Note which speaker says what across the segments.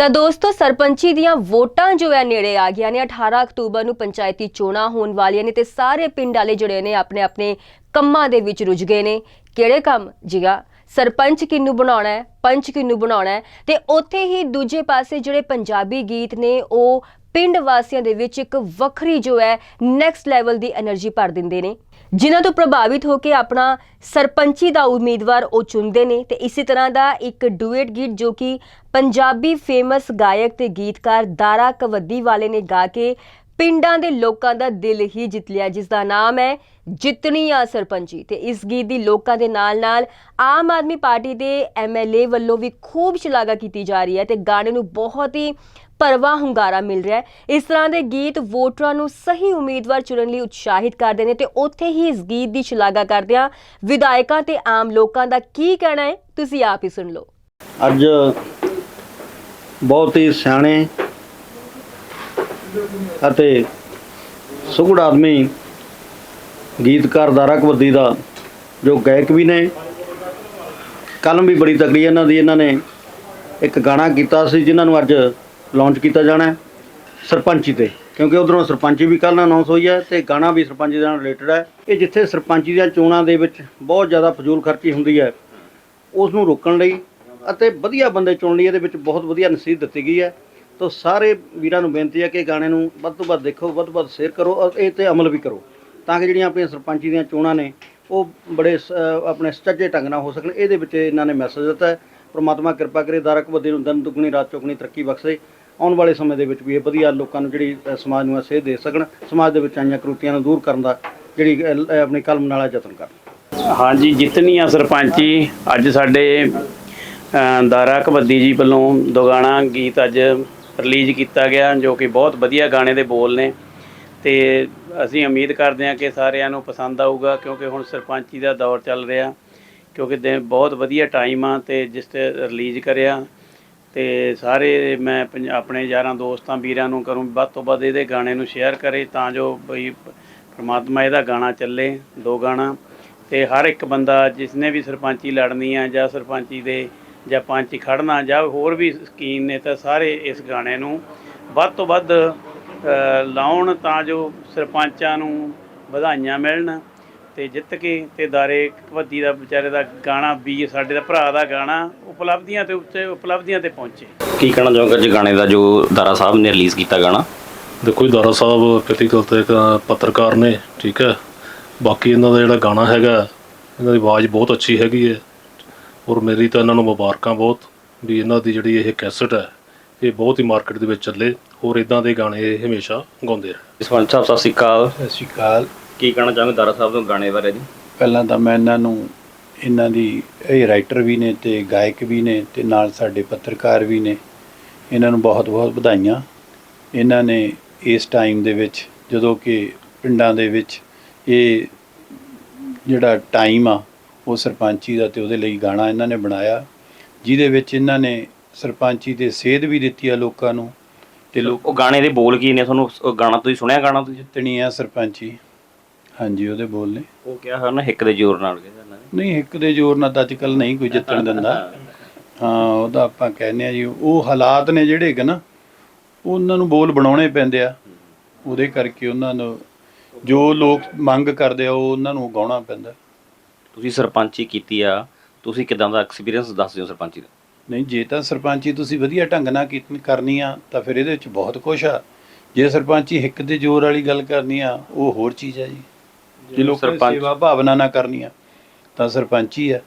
Speaker 1: ਤਾਂ ਦੋਸਤੋ, ਸਰਪੰਚੀ ਦੀਆਂ ਵੋਟਾਂ ਜੋ ਹੈ ਨੇੜੇ ਆ ਗਈਆਂ ਨੇ। 18 ਅਕਤੂਬਰ ਨੂੰ ਪੰਚਾਇਤੀ ਚੋਣਾਂ ਹੋਣ ਵਾਲੀਆਂ ਨੇ ਤੇ ਸਾਰੇ ਪਿੰਡ ਵਾਲੇ ਜਿਹੜੇ ਨੇ ਆਪਣੇ ਆਪਣੇ ਕੰਮਾਂ ਦੇ ਵਿੱਚ ਰੁੱਝ ਗਏ ਨੇ। ਕਿਹੜੇ ਕੰਮ? ਜੀਗਾ ਸਰਪੰਚ ਕਿੰਨੂ ਬਣਾਉਣਾ ਹੈ? ਪੰਚ ਕਿੰਨੂ ਬਣਾਉਣਾ ਹੈ? ਤੇ ਉੱਥੇ ਹੀ ਦੂਜੇ ਪਾਸੇ ਜਿਹੜੇ ਪੰਜਾਬੀ ਗੀਤ ਨੇ, ਉਹ ਪਿੰਡ ਵਾਸੀਆਂ ਦੇ ਵਿੱਚ ਇੱਕ ਵੱਖਰੀ ਜੋ ਹੈ ਨੈਕਸਟ ਲੈਵਲ ਦੀ એનર્ਜੀ ਭਰ ਦਿੰਦੇ ਨੇ। ਜਿਨ੍ਹਾਂ ਤੋਂ ਪ੍ਰਭਾਵਿਤ ਹੋ ਕੇ ਆਪਣਾ ਸਰਪੰਚੀ ਦਾ ਉਮੀਦਵਾਰ ਉਹ ਚੁਣਦੇ ਨੇ ਤੇ ਇਸੇ ਤਰ੍ਹਾਂ ਦਾ ਇੱਕ ਡੂਏਟ ਗੀਤ ਜੋ ਕਿ ਪੰਜਾਬੀ ਫੇਮਸ ਗਾਇਕ ਤੇ ਗੀਤਕਾਰ ਦਾਰਾ ਕਵੱਦੀ ਵਾਲੇ ਨੇ ਗਾ ਕੇ ਪਿੰਡਾਂ ਦੇ ਲੋਕਾਂ ਦਾ ਦਿਲ ਹੀ ਜਿੱਤ ਲਿਆ, ਜਿਸ ਦਾ ਨਾਮ ਹੈ ਜਿੱਤਣੀ ਆ ਸਰਪੰਚੀ। ਤੇ ਇਸ ਗੀਤ ਦੀ ਲੋਕਾਂ ਦੇ ਨਾਲ-ਨਾਲ ਆਮ ਆਦਮੀ ਪਾਰਟੀ ਦੇ ਐਮਐਲਏ ਵੱਲੋਂ ਵੀ ਖੂਬ ਸ਼ਲਾਘਾ ਕੀਤੀ ਜਾ ਰਹੀ ਹੈ ਤੇ ਗਾਣੇ ਨੂੰ ਬਹੁਤ ਹੀ ਭਰਵਾਂ ਹੁੰਗਾਰਾ ਮਿਲ ਰਿਹਾ ਹੈ। ਇਸ ਤਰ੍ਹਾਂ ਦੇ ਗੀਤ ਵੋਟਰਾਂ ਨੂੰ ਸਹੀ ਉਮੀਦਵਾਰ ਚੁਣਨ ਲਈ ਉਤਸ਼ਾਹਿਤ ਕਰਦੇ ਨੇ ਤੇ ਉੱਥੇ ਹੀ ਇਸ ਗੀਤ ਦੀ ਸ਼ਲਾਘਾ ਕਰਦਿਆਂ ਵਿਧਾਇਕਾਂ ਤੇ ਆਮ ਲੋਕਾਂ ਦਾ ਕੀ ਕਹਿਣਾ ਹੈ? ਤੁਸੀਂ ਆਪ ਹੀ ਸੁਣ ਲਓ।
Speaker 2: ਅੱਜ ਬਹੁਤ ਹੀ ਸਿਆਣੇ ਅਤੇ ਸੁਗੜ ਆਦਮੀ ਗੀਤਕਾਰ ਦਾਰਾ ਕਵੱਦੀ ਦਾ ਜੋ ਗਾਇਕ ਵੀ ਨੇ ਕਲਮ ਵੀ ਬੜੀ ਤਕੜੀ ਇਹਨਾਂ ਦੀ, ਇਹਨਾਂ ਨੇ ਇੱਕ ਗਾਣਾ ਕੀਤਾ ਸੀ ਜਿਨ੍ਹਾਂ ਨੂੰ ਅੱਜ ਲਾਂਚ ਕੀਤਾ ਜਾਣਾ ਹੈ ਸਰਪੰਚੀ ਤੇ, ਕਿਉਂਕਿ ਉਧਰੋਂ ਸਰਪੰਚੀ ਵੀ ਕੱਲ੍ਹ ਅਨਾਉਂਸ ਹੋਈ ਹੈ ਤੇ ਗਾਣਾ ਵੀ ਸਰਪੰਚੀ ਨਾਲ ਰਿਲੇਟਡ ਹੈ। ਇਹ ਜਿੱਥੇ ਸਰਪੰਚੀ ਦੀਆਂ ਚੋਣਾਂ ਦੇ ਵਿੱਚ ਬਹੁਤ ਜ਼ਿਆਦਾ ਫਜ਼ੂਲ ਖਰਚੀ ਹੁੰਦੀ ਹੈ ਉਸ ਨੂੰ ਰੋਕਣ ਲਈ ਅਤੇ ਵਧੀਆ ਬੰਦੇ ਚੁਣ ਲਈ, ਇਹਦੇ ਵਿੱਚ ਬਹੁਤ ਵਧੀਆ ਨਸੀਹਤ ਦਿੱਤੀ ਗਈ ਹੈ। ਤਾਂ ਸਾਰੇ ਵੀਰਾਂ ਨੂੰ ਬੇਨਤੀ ਹੈ ਕਿ ਗਾਣੇ ਨੂੰ ਵੱਧ ਤੋਂ ਵੱਧ ਦੇਖੋ, ਵੱਧ ਤੋਂ ਵੱਧ ਸ਼ੇਅਰ ਕਰੋ ਔਰ ਇਹ ਤੇ ਅਮਲ ਵੀ ਕਰੋ, ਤਾਂ ਕਿ ਜਿਹੜੀਆਂ ਆਪਣੀਆਂ ਸਰਪੰਚੀ ਦੀਆਂ ਚੋਣਾਂ ਨੇ, ਉਹ ਬੜੇ ਸ- ਆਪਣੇ ਸੁਚੱਜੇ ਢੰਗ ਨਾਲ ਹੋ ਸਕਣ। ਇਹਦੇ ਵਿੱਚ ਇਹਨਾਂ ਨੇ ਮੈਸੇਜ ਦਿੱਤਾ ਹੈ, ਪ੍ਰਮਾਤਮਾ ਕਿਰਪਾ ਕਰੇ ਦਾਰਕ ਬੱਦੇ ਨੂੰ ਦਿਨ ਦੁਗਣੀ, ਰਾਤ ਚੌਗਣੀ ਤਰੱਕੀ ਬਖਸ਼ੇ। ਆਉਣ ਵਾਲੇ ਸਮੇਂ ਦੇ ਵਿੱਚ ਵੀ ਇਹ ਵਧੀਆ ਲੋਕਾਂ ਨੂੰ ਜਿਹੜੀ ਸਮਾਜ ਨੂੰ ਸੇਧ ਦੇ ਸਕਣ ਸਮਾਜ ਦੇ ਵਿੱਚ ਆਈਆਂ ਕਰੂਤੀਆਂ ਨੂੰ ਦੂਰ ਕਰਨ ਦਾ ਜਿਹੜੀ ਅਹ, ਆਪਣੀ ਕਲਮ ਨਾਲ ਯਤਨ ਕਰਨ।
Speaker 3: ਹਾਂਜੀ ਜਿਤਨੀ ਆ ਸਰਪੰਚੀ ਅੱਜ ਸਾਡੇ ਦਾਰਾ ਕਬੱਦੀ ਜੀ ਵੱਲੋਂ ਦੁਗਾਣਾ ਗੀਤ ਅੱਜ ਰਿਲੀਜ਼ ਕੀਤਾ ਗਿਆ ਜੋ ਕਿ ਬਹੁਤ ਵਧੀਆ ਗਾਣੇ ਦੇ ਬੋਲ ਨੇ। ਤੇ ਅਸੀਂ ਉਮੀਦ ਕਰਦੇ ਹਾਂ ਕਿ ਸਾਰਿਆਂ ਨੂੰ ਪਸੰਦ ਆਊਗਾ ਕਿਉਂਕਿ ਹੁਣ ਸਰਪੰਚੀ ਦਾ ਦੌਰ ਚੱਲ ਰਿਹਾ ਕਿਉਂਕਿ ਦਿਨ ਬਹੁਤ ਵਧੀਆ ਟਾਈਮ ਆ ਤੇ ਜਿਸ ਤੇ ਰਿਲੀਜ਼ ਕਰਿਆ ਤੇ ਸਾਰੇ ਮੈਂ ਪੰਜ- ਆਪਣੇ ਯਾਰਾਂ, ਦੋਸਤਾਂ, ਵੀਰਾਂ ਨੂੰ ਕਰੂੰ, ਵੱਧ ਤੋਂ ਵੱਧ ਇਹਦੇ ਗਾਣੇ ਨੂੰ ਸ਼ੇਅਰ ਕਰੇ ਤਾਂ ਜੋ ਬਈ ਪ੍ਰਮਾਤਮਾ ਇਹਦਾ ਗਾਣਾ ਚੱਲੇ, ਦੋ ਗਾਣਾ। ਤੇ ਹਰ ਇੱਕ ਬੰਦਾ ਜਿਸਨੇ ਵੀ ਸਰਪੰਚੀ ਲੜਨੀ ਆ ਜਾਂ ਸਰਪੰਚੀ ਦੇ ਜਾਂ ਪੰਚ ਖੜਨਾ ਜਾਂ ਹੋਰ ਵੀ ਸਕੀਮ ਨੇ ਤਾਂ ਸਾਰੇ ਇਸ ਗਾਣੇ ਨੂੰ ਵੱਧ ਤੋਂ ਵੱਧ ਲਾਉਣ ਤਾਂ ਜੋ ਸਰਪੰਚਾਂ ਨੂੰ ਵਧਾਈਆਂ ਮਿਲਣ। ਤੇ ਜਿੱਤ ਕੇ ਤੇ ਦਾਰੇ ਕਬੱਦੀ ਦਾ ਵਿਚਾਰੇ ਦਾ ਗਾਣਾ ਵੀ ਸਾਡੇ ਦਾ ਭਰਾ ਦਾ ਗਾਣਾ ਉਪਲਬਧੀਆਂ ਤੇ ਉੱਤੇ ਉਪਲਬਧੀਆਂ ਤੇ ਪਹੁੰਚੇ।
Speaker 4: ਕੀ ਕਹਿਣਾ ਚਾਹੋਗੇ ਜੀ ਗਾਣੇ ਦਾ ਜੋ ਦਾਰਾ ਸਾਹਿਬ ਨੇ ਰਿਲੀਜ਼ ਕੀਤਾ ਗਾਣਾ?
Speaker 5: ਦੇਖੋ ਜੀ ਦਾਰਾ ਸਾਹਿਬ ਗੱਲ ਤਾਂ ਇੱਕ ਪੱਤਰਕਾਰ ਨੇ ਠੀਕ ਹੈ। ਬਾਕੀ ਇਹਨਾਂ ਦਾ ਜਿਹੜਾ ਗਾਣਾ ਹੈਗਾ ਇਹਨਾਂ ਦੀ ਆਵਾਜ਼ ਬਹੁਤ ਅੱਛੀ ਹੈਗੀ ਹੈ। ਔਰ ਮੇਰੀ ਤਾਂ ਇਹਨਾਂ ਨੂੰ ਮੁਬਾਰਕਾਂ ਬਹੁਤ ਵੀ ਇਹਨਾਂ ਦੀ ਜਿਹੜੀ ਇਹ ਕੈਸਟ ਹੈ ਇਹ ਬਹੁਤ ਹੀ ਮਾਰਕੀਟ ਦੇ ਵਿੱਚ ਚੱਲੇ ਔਰ ਇਦਾਂ ਦੇ ਗਾਣੇ ਇਹ ਹਮੇਸ਼ਾ ਗਾਉਂਦੇ ਰਹਿਣ
Speaker 4: ਸਰਪੰਚ ਸਾਹਿਬ ਸਤਿ ਸ਼੍ਰੀ ਅਕਾਲ।
Speaker 6: ਸਤਿ ਸ਼੍ਰੀ ਅਕਾਲ।
Speaker 4: ਕੀ ਕਹਿਣਾ ਚਾਹੋਗੇ ਦਾਰਾ ਸਾਹਿਬ ਦੇ ਗਾਣੇ ਬਾਰੇ ਜੀ?
Speaker 6: ਪਹਿਲਾਂ ਤਾਂ ਮੈਂ ਇਹਨਾਂ ਨੂੰ ਇਹਨਾਂ ਦੀ ਇਹ ਰਾਈਟਰ ਵੀ ਨੇ ਤੇ ਗਾਇਕ ਵੀ ਨੇ ਤੇ ਨਾਲ ਸਾਡੇ ਪੱਤਰਕਾਰ ਵੀ ਨੇ। ਇਹਨਾਂ ਨੂੰ ਬਹੁਤ-ਬਹੁਤ ਵਧਾਈਆਂ। ਇਹਨਾਂ ਨੇ ਇਸ ਟਾਈਮ ਦੇ ਵਿੱਚ ਜਦੋਂ ਕਿ ਪਿੰਡਾਂ ਦੇ ਵਿੱਚ ਇਹ ਜਿਹੜਾ ਟਾਈਮ ਆ ਉਹ ਸਰਪੰਚੀ ਦਾ ਤੇ ਉਹਦੇ ਲਈ ਗਾਣਾ ਇਹਨਾਂ ਨੇ ਬਣਾਇਆ। ਜਿਹਦੇ ਵਿੱਚ ਇਹਨਾਂ ਨੇ ਸਰਪੰਚੀ ਦੇ ਸੇਧ ਵੀ ਦਿੱਤੀ ਆ ਲੋਕਾਂ ਨੂੰ ਤੇ ਲੋਕ
Speaker 4: ਉਹ ਗਾਣੇ ਦੇ ਬੋਲ ਕੀ ਨੇ? ਤੁਹਾਨੂੰ ਉਹ ਗਾਣਾ ਤੁਸੀਂ ਸੁਣਿਆ ਗਾਣਾ ਤੁਸੀਂ?
Speaker 6: ਜਿੱਤਣੀ ਆ ਸਰਪੰਚੀ। ਹਾਂਜੀ ਉਹਦੇ ਬੋਲ ਨੇ।
Speaker 4: ਉਹ ਕਿਹਾ ਹੋਇਆ ਨਾ ਹਿੱਕ ਦੇ ਜ਼ੋਰ ਨਾਲ ਕਹਿੰਦਾ ਨਾ।
Speaker 6: ਨਹੀਂ ਇੱਕ ਦੇ ਜ਼ੋਰ ਨਾਲ ਤਾਂ ਅੱਜਕੱਲ ਨਹੀਂ ਕੋਈ ਜਿੱਤਣ ਦਿੰਦਾ। ਹਾਂ ਉਹਦਾ ਆਪਾਂ ਕਹਿੰਦੇ ਆ ਜੀ ਉਹ ਹਾਲਾਤ ਨੇ ਜਿਹੜੇ ਕਿ ਨਾ ਉਹਨਾਂ ਨੂੰ ਬੋਲ ਬਣਾਉਣੇ ਪੈਂਦੇ ਆ। ਉਹਦੇ ਕਰਕੇ ਉਹਨਾਂ ਨੂੰ ਜੋ ਲੋਕ ਮੰਗ ਕਰਦੇ ਆ ਉਹ ਉਹਨਾਂ ਨੂੰ ਗਾਉਣਾ ਪੈਂਦਾ।
Speaker 4: ਤੁਸੀਂ ਸਰਪੰਚੀ ਕੀਤੀ ਆ ਤੁਸੀਂ ਕਿਦਾਂ ਦਾ ਐਕਸਪੀਰੀਅੰਸ ਦੱਸ ਦਿਓ ਸਰਪੰਚੀ ਦਾ?
Speaker 6: ਨਹੀਂ ਜੇ ਤਾਂ ਸਰਪੰਚੀ ਤੁਸੀਂ ਵਧੀਆ ਢੰਗ ਨਾਲ ਕੀਤੀ ਕਰਨੀ ਆ ਤਾਂ ਫਿਰ ਇਹਦੇ ਵਿੱਚ ਬਹੁਤ ਕੁਝ ਆ। ਜੇ ਸਰਪੰਚੀ ਹਿੱਕ ਦੇ ਜ਼ੋਰ ਵਾਲੀ ਗੱਲ ਕਰਨੀ ਆ ਉਹ ਹੋਰ ਚੀਜ਼ ਆ ਜੀ। ਜੇ ਲੋਕਾਂ ਦੀ
Speaker 4: ਸਰਪੰਚ-
Speaker 6: ਸੇਵਾ ਭਾਵਨਾ ਨਾਲ ਕਰਨੀ ਆ ਤਾਂ ਸਰਪੰਚੀ ਆ।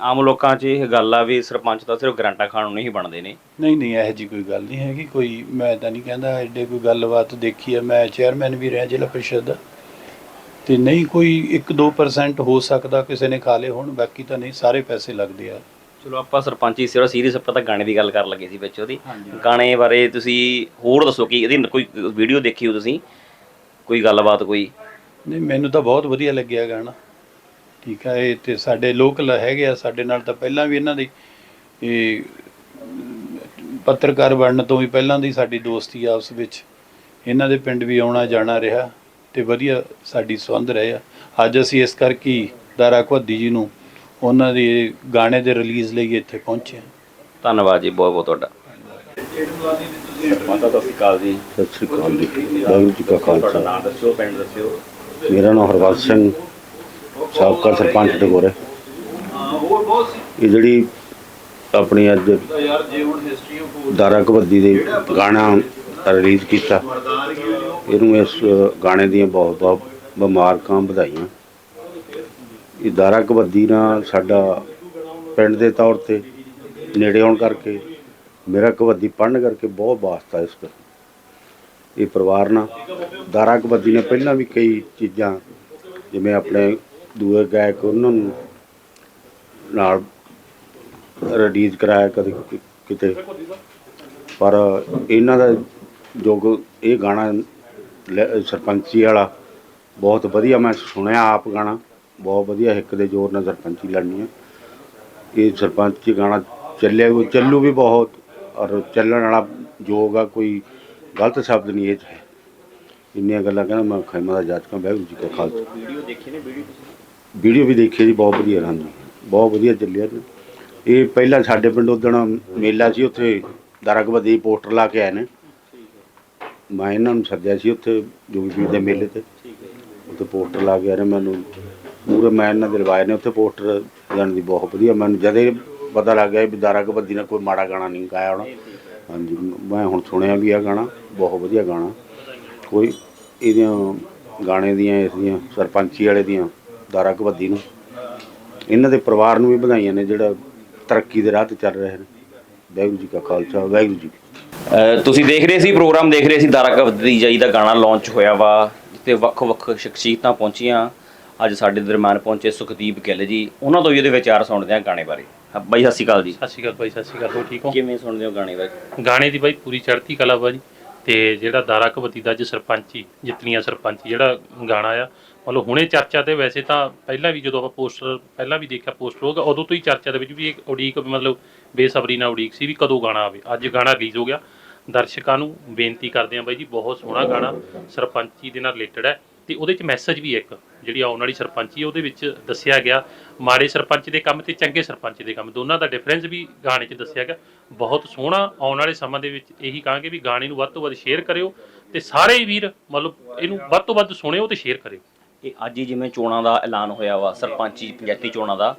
Speaker 4: ਆਮ ਲੋਕਾਂ 'ਚ ਇਹ ਗੱਲ ਆ ਵੀ ਸਰਪੰਚ ਤਾਂ ਸਿਰਫ ਗਰੰਟਾ ਖਾਣ ਨੂੰ ਨਹੀਂ ਬਣਦੇ ਨੇ।
Speaker 6: ਨਹੀਂ ਨਹੀਂ ਇਹੋ ਜੀ ਕੋਈ ਗੱਲ ਨਹੀਂ ਹੈਗੀ। ਕੋਈ ਮੈਂ ਤਾਂ ਨਹੀਂ ਕਹਿੰਦਾ ਐਡੇ ਕੋਈ ਗੱਲਬਾਤ ਦੇਖੀ ਹੈ ਮੈਂ ਚੇਅਰਮੈਨ ਵੀ ਰਿਹਾ ਜ਼ਿਲ੍ਹਾ ਪ੍ਰੀਸ਼ਦ। ਦਾ ਤੇ ਨਹੀਂ ਕੋਈ 1-2% ਹੋ ਸਕਦਾ ਕਿਸੇ ਨੇ ਖਾ ਲਏ ਹੋਣ ਬਾਕੀ ਤਾਂ ਨਹੀਂ ਸਾਰੇ ਪੈਸੇ ਲੱਗਦੇ ਆ।
Speaker 4: ਚਲੋ ਆਪਾਂ ਸਰਪੰਚੀ ਸਿਰ ਸੀਰੀਅਸ ਆਪਾਂ ਤਾਂ ਗਾਣੇ ਦੀ ਗੱਲ ਕਰਨ ਲੱਗੇ ਸੀ ਵਿੱਚ ਉਹਦੀ। ਗਾਣੇ ਬਾਰੇ ਤੁਸੀਂ ਹੋਰ ਦੱਸੋ ਕਿ ਇਹਦੀ ਕੋਈ ਵੀਡੀਓ ਦੇਖੀ ਹੋ ਤੁਸੀਂ? ਕੋਈ ਗੱਲਬਾਤ ਕੋਈ?
Speaker 6: ਨਹੀਂ ਮੈਨੂੰ ਤਾਂ ਬਹੁਤ ਵਧੀਆ ਲੱਗਿਆ ਗਾਣਾ। ਠੀਕ ਆ ਇਹ ਤੇ ਸਾਡੇ ਲੋਕਲ ਹੈਗੇ ਆ ਸਾਡੇ ਨਾਲ ਤਾਂ ਪਹਿਲਾਂ ਵੀ ਇਹਨਾਂ ਦੀ ਇਹ ਪੱਤਰਕਾਰ ਬਣਨ ਤੋਂ ਵੀ ਪਹਿਲਾਂ ਦੀ ਸਾਡੀ ਦੋਸਤੀ ਆ ਉਸ ਵਿੱਚ। ਇਹਨਾਂ ਦੇ ਪਿੰਡ ਵੀ ਆਉਣਾ ਜਾਣਾ ਰਿਹਾ ਤੇ ਵਧੀਆ ਸਾਡੀ ਸੰਬੰਧ ਰਹੇ ਆ। ਅੱਜ ਅਸੀਂ ਇਸ ਕਰਕੇ ਦਾਰਾ ਕੁਹੱਦੀ ਜੀ ਨੂੰ ਉਹਨਾਂ ਦੇ ਗਾਣੇ ਦੇ ਰਿਲੀਜ਼ ਲਈ ਇੱਥੇ ਪਹੁੰਚੇ ਹਾਂ।
Speaker 4: ਧੰਨਵਾਦ ਜੀ ਬਹੁਤ ਬਹੁਤ ਤੁਹਾਡਾ।
Speaker 3: ਮਾਤਾ ਸਤਿ ਸ਼੍ਰੀ ਅਕਾਲ ਜੀ।
Speaker 7: ਸਤਿ ਸ੍ਰੀ ਅਕਾਲ ਜੀ। ਵਾਹਿਗੁਰੂ ਜੀ ਕਾ ਖਾਲਸਾ।
Speaker 3: ਨਾਮ ਦੱਸਿਓ ਪਿੰਡ ਦੱਸਿਓ।
Speaker 7: ਮੇਰਾ ਨਾਮ ਹਰਬੰਸ ਸਿੰਘ, ਸਾਬਕਾ ਸਰਪੰਚ ਡਗੋਰੇ ਇਹ ਜਿਹੜੀ ਆਪਣੀ ਅੱਜ ਦਾਰਾ ਕਬੱਦੀ ਦੇ ਗਾਣਾ ਰਿਲੀਜ਼ ਕੀਤਾ, ਇਹਨੂੰ ਇਸ ਗਾਣੇ ਦੀਆਂ ਬਹੁਤ ਬਹੁਤ ਬਿਮਾਰਕਾਂ ਵਧਾਈਆਂ। ਇਹ ਦਾਰਾ ਕਬੱਦੀ ਨਾਲ ਸਾਡਾ ਪਿੰਡ ਦੇ ਤੌਰ ਤੇ ਨੇੜੇ ਹੋਣ ਕਰਕੇ, ਮੇਰਾ ਕਬੱਦੀ ਪੜ੍ਹਨ ਕਰਕੇ ਬਹੁਤ ਵਾਸਤਾ ਇਸ ਦਾ ਇਹ ਪਰਿਵਾਰ ਨਾਲ। ਦਾਰਾ ਕਬੱਡੀ ਨੇ ਪਹਿਲਾਂ ਵੀ ਕਈ ਚੀਜ਼ਾਂ, ਜਿਵੇਂ ਆਪਣੇ ਦੂਏ ਗਾਇਕ ਉਹਨਾਂ ਨੂੰ ਨਾਲ ਰਿਲੀਜ਼ ਕਰਾਇਆ ਕਦੇ ਕਿਤੇ। ਪਰ ਇਹਨਾਂ ਦਾ ਜੋ ਇਹ ਗਾਣਾ ਲੈ- ਸਰਪੰਚੀ ਵਾਲਾ ਬਹੁਤ ਵਧੀਆ ਮੈਂ ਸੁਣਿਆ ਆਪ ਗਾਣਾ। ਬਹੁਤ ਵਧੀਆ ਹਿੱਕ ਦੇ ਜ਼ੋਰ ਨਾਲ ਸਰਪੰਚੀ ਲੜਨੀ ਹੈ। ਇਹ ਸਰਪੰਚੀ ਗਾਣਾ ਚੱਲਿਆ ਵੀ ਚੱਲੂ ਵੀ ਬਹੁਤ, ਔਰ ਚੱਲਣ ਵਾਲਾ ਯੋਗ ਆ ਕੋਈ ਗਲਤ ਸ਼ਬਦ ਨਹੀਂ ਇਹ 'ਚ ਹੈ। ਇੰਨੀਆਂ ਗੱਲਾਂ ਕਹਿੰਦਾ ਮੈਂ ਖੈਮਾ ਦਾ ਜਾਚਕਾਂ ਵਾਹਿਗੁਰੂ ਜੀ ਕਾ ਖਾਲਸਾ।
Speaker 3: ਵੀਡੀਓ ਦੇਖੀ ਨੇ ਵੀਡੀਓ
Speaker 7: ਵੀਡੀਓ ਵੀ ਦੇਖੀ ਜੀ ਬਹੁਤ ਵਧੀਆ ਹਾਂਜੀ ਬਹੁਤ ਵਧੀਆ ਚੱਲਿਆ ਜੀ। ਇਹ ਪਹਿਲਾਂ ਸਾਡੇ ਪਿੰਡ ਉਦਣ ਮੇਲਾ ਸੀ ਉੱਥੇ ਦਰਗਬਦੀ ਪੋਸਟਰ ਲਾ ਕੇ ਆਏ ਨੇ। ਮੈਂ ਇਹਨਾਂ ਨੂੰ ਸੱਦਿਆ ਸੀ ਉੱਥੇ ਜੋਗੀ ਪੀਰ ਦੇ ਮੇਲੇ ਤੇ। ਉੱਥੇ ਪੋਸਟਰ ਲਾ ਕੇ ਆਏ ਨੇ ਮੈਨੂੰ। ਪੂਰੇ ਮੈਂ ਇਹਨਾਂ ਦੇ ਲਵਾਏ ਨੇ ਉੱਥੇ ਪੋਸਟਰ ਜਾਣ ਦੀ ਬਹੁਤ ਵਧੀਆ। ਮੈਨੂੰ ਜਦੇ ਪਤਾ ਲੱਗ ਗਿਆ ਵੀ ਦਰਗਬਦੀ ਨੇ ਕੋਈ ਮਾੜਾ ਗਾਣਾ ਨਹੀਂ ਗਾਇਆ ਹੋਣਾ। ਹਾਂਜੀ, ਮੈਂ ਹੁਣ ਸੁਣਿਆ ਵੀ ਆ ਗਾਣਾ, ਬਹੁਤ ਵਧੀਆ ਗਾਣਾ। ਕੋਈ ਇਹਦੀਆਂ ਗਾਣੇ ਦੀਆਂ ਇਸ ਦੀਆਂ ਸਰਪੰਚੀ ਵਾਲੇ ਦੀਆਂ ਦਾਰਾ ਕਬੱਦੀ ਨੂੰ। ਇਹਨਾਂ ਦੇ ਪਰਿਵਾਰ ਨੂੰ ਵੀ ਵਧਾਈਆਂ ਨੇ, ਜਿਹੜਾ ਤਰੱਕੀ ਦੇ ਰਾਹ ਤੇ ਚੱਲ ਰਹੇ ਨੇ ਵਾਹਿਗੁਰੂ ਜੀ ਕਾ ਖਾਲਸਾ, ਵਾਹਿਗੁਰੂ ਜੀ
Speaker 4: ਤੁਸੀਂ ਦੇਖ ਰਹੇ ਸੀ, ਪ੍ਰੋਗਰਾਮ ਦੇਖ ਰਹੇ ਸੀ, ਦਾਰਾ ਕਬੱਦੀ ਜਾਈ ਦਾ ਗਾਣਾ ਲਾਂਚ ਹੋਇਆ ਵਾ ਜਿੱਤੇ ਵੱਖ-ਵੱਖ ਸ਼ਖਸੀਅਤਾਂ ਪਹੁੰਚੀਆਂ। ਅੱਜ ਸਾਡੇ ਦਰਮਿਆਨ ਪਹੁੰਚੇ ਸੁਖਦੀਪ ਗਿੱਲ ਜੀ, ਉਹਨਾਂ ਤੋਂ ਵੀ ਇਹਦੇ ਵਿਚਾਰ ਸੁਣਦੇ ਆ ਗਾਣੇ ਬਾਰੇ। ਹਾਂ, ਬਾਈ ਸਤਿ ਸ਼੍ਰੀ ਅਕਾਲ ਜੀ।
Speaker 8: ਸਤਿ ਸ਼੍ਰੀ ਅਕਾਲ ਭਾਈ ਸਤਿ ਸ਼੍ਰੀ ਅਕਾਲ। ਹੋ ਠੀਕ ਹੋ?
Speaker 4: ਕਿਵੇਂ ਸੁਣਦੇ ਹੋ ਗਾਣੇ ਬਾਰੇ
Speaker 8: ਗਾਣੇ ਦੀ ਬਾਈ ਪੂਰੀ ਚੜ੍ਹਦੀ ਕਲਾ ਜੀ ਤੇ ਜਿਹੜਾ ਦਾਰਾ ਕਬੱਦੀ ਦਾ ਅੱਜ ਸਰਪੰਚੀ ਜਿਤਨੀਆਂ ਸਰਪੰਚੀ ਜਿਹੜਾ ਗਾਣਾ ਆ ਮਤਲਬ ਹੁਣੇ ਚਰਚਾ ਤੇ ਵੈਸੇ ਤਾਂ ਪਹਿਲਾਂ ਵੀ ਜਦੋਂ ਆਪਾਂ ਪੋਸਟਰ ਪਹਿਲਾਂ ਵੀ ਦੇਖਿਆ ਪੋਸਟਰ ਹੋਗਾ ਉਦੋਂ ਤੋਂ ਹੀ ਚਰਚਾ ਦੇ ਵਿੱਚ ਵੀ ਇੱਕ ਉਡੀਕ ਮਤਲਬ ਬੇਸਬਰੀ ਨਾਲ ਉਡੀਕ ਸੀ ਵੀ ਕਦੋਂ ਗਾਣਾ ਆਵੇ। ਅੱਜ ਗਾਣਾ ਰਿਲੀਜ਼ ਹੋ ਗਿਆ। ਦਰਸ਼ਕਾਂ ਨੂੰ ਬੇਨਤੀ ਕਰਦੇ ਆ ਬਾਈ ਜੀ ਬਹੁਤ ਸੋਹਣਾ ਗਾਣਾ ਸਰਪੰਚੀ ਦੇ ਨਾਲ ਰਿਲੇਟਡ ਹੈ। ਤੇ ਉਹਦੇ ਚ ਮੈਸੇਜ ਵੀ ਹੈ ਇੱਕ, ਜਿਹੜੀ ਆਉਣ ਵਾਲੀ ਸਰਪੰਚੀ ਹੈ ਉਹਦੇ ਵਿੱਚ ਦੱਸਿਆ ਗਿਆ, ਮਾੜੇ ਸਰਪੰਚ ਦੇ ਕੰਮ ਤੇ ਚੰਗੇ ਸਰਪੰਚ ਦੇ ਕੰਮ, ਦੋਨਾਂ ਦਾ ਡਿਫਰੈਂਸ ਵੀ ਗਾਣੇ 'ਚ ਦੱਸਿਆ ਗਿਆ। ਬਹੁਤ ਸੋਹਣਾ ਆਉਣ ਵਾਲੇ ਸਮਾਂ ਦੇ ਵਿੱਚ ਇਹੀ ਕਹਾਂਗੇ ਵੀ ਗਾਣੇ ਨੂੰ ਵੱਧ ਤੋਂ ਵੱਧ ਸ਼ੇਅਰ ਕਰਿਓ ਤੇ ਸਾਰੇ ਵੀਰ, ਮਤਲਬ ਇਹਨੂੰ ਵੱਧ ਤੋਂ ਵੱਧ ਸੁਣਿਓ ਤੇ ਸ਼ੇਅਰ ਕਰਿਓ।
Speaker 4: ਇਹ ਅੱਜ ਹੀ ਜਿਵੇਂ ਚੋਣਾਂ ਦਾ ਐਲਾਨ ਹੋਇਆ ਵਾ, ਸਰਪੰਚੀ, ਪੰਚਾਇਤੀ ਚੋਣਾਂ ਦਾ,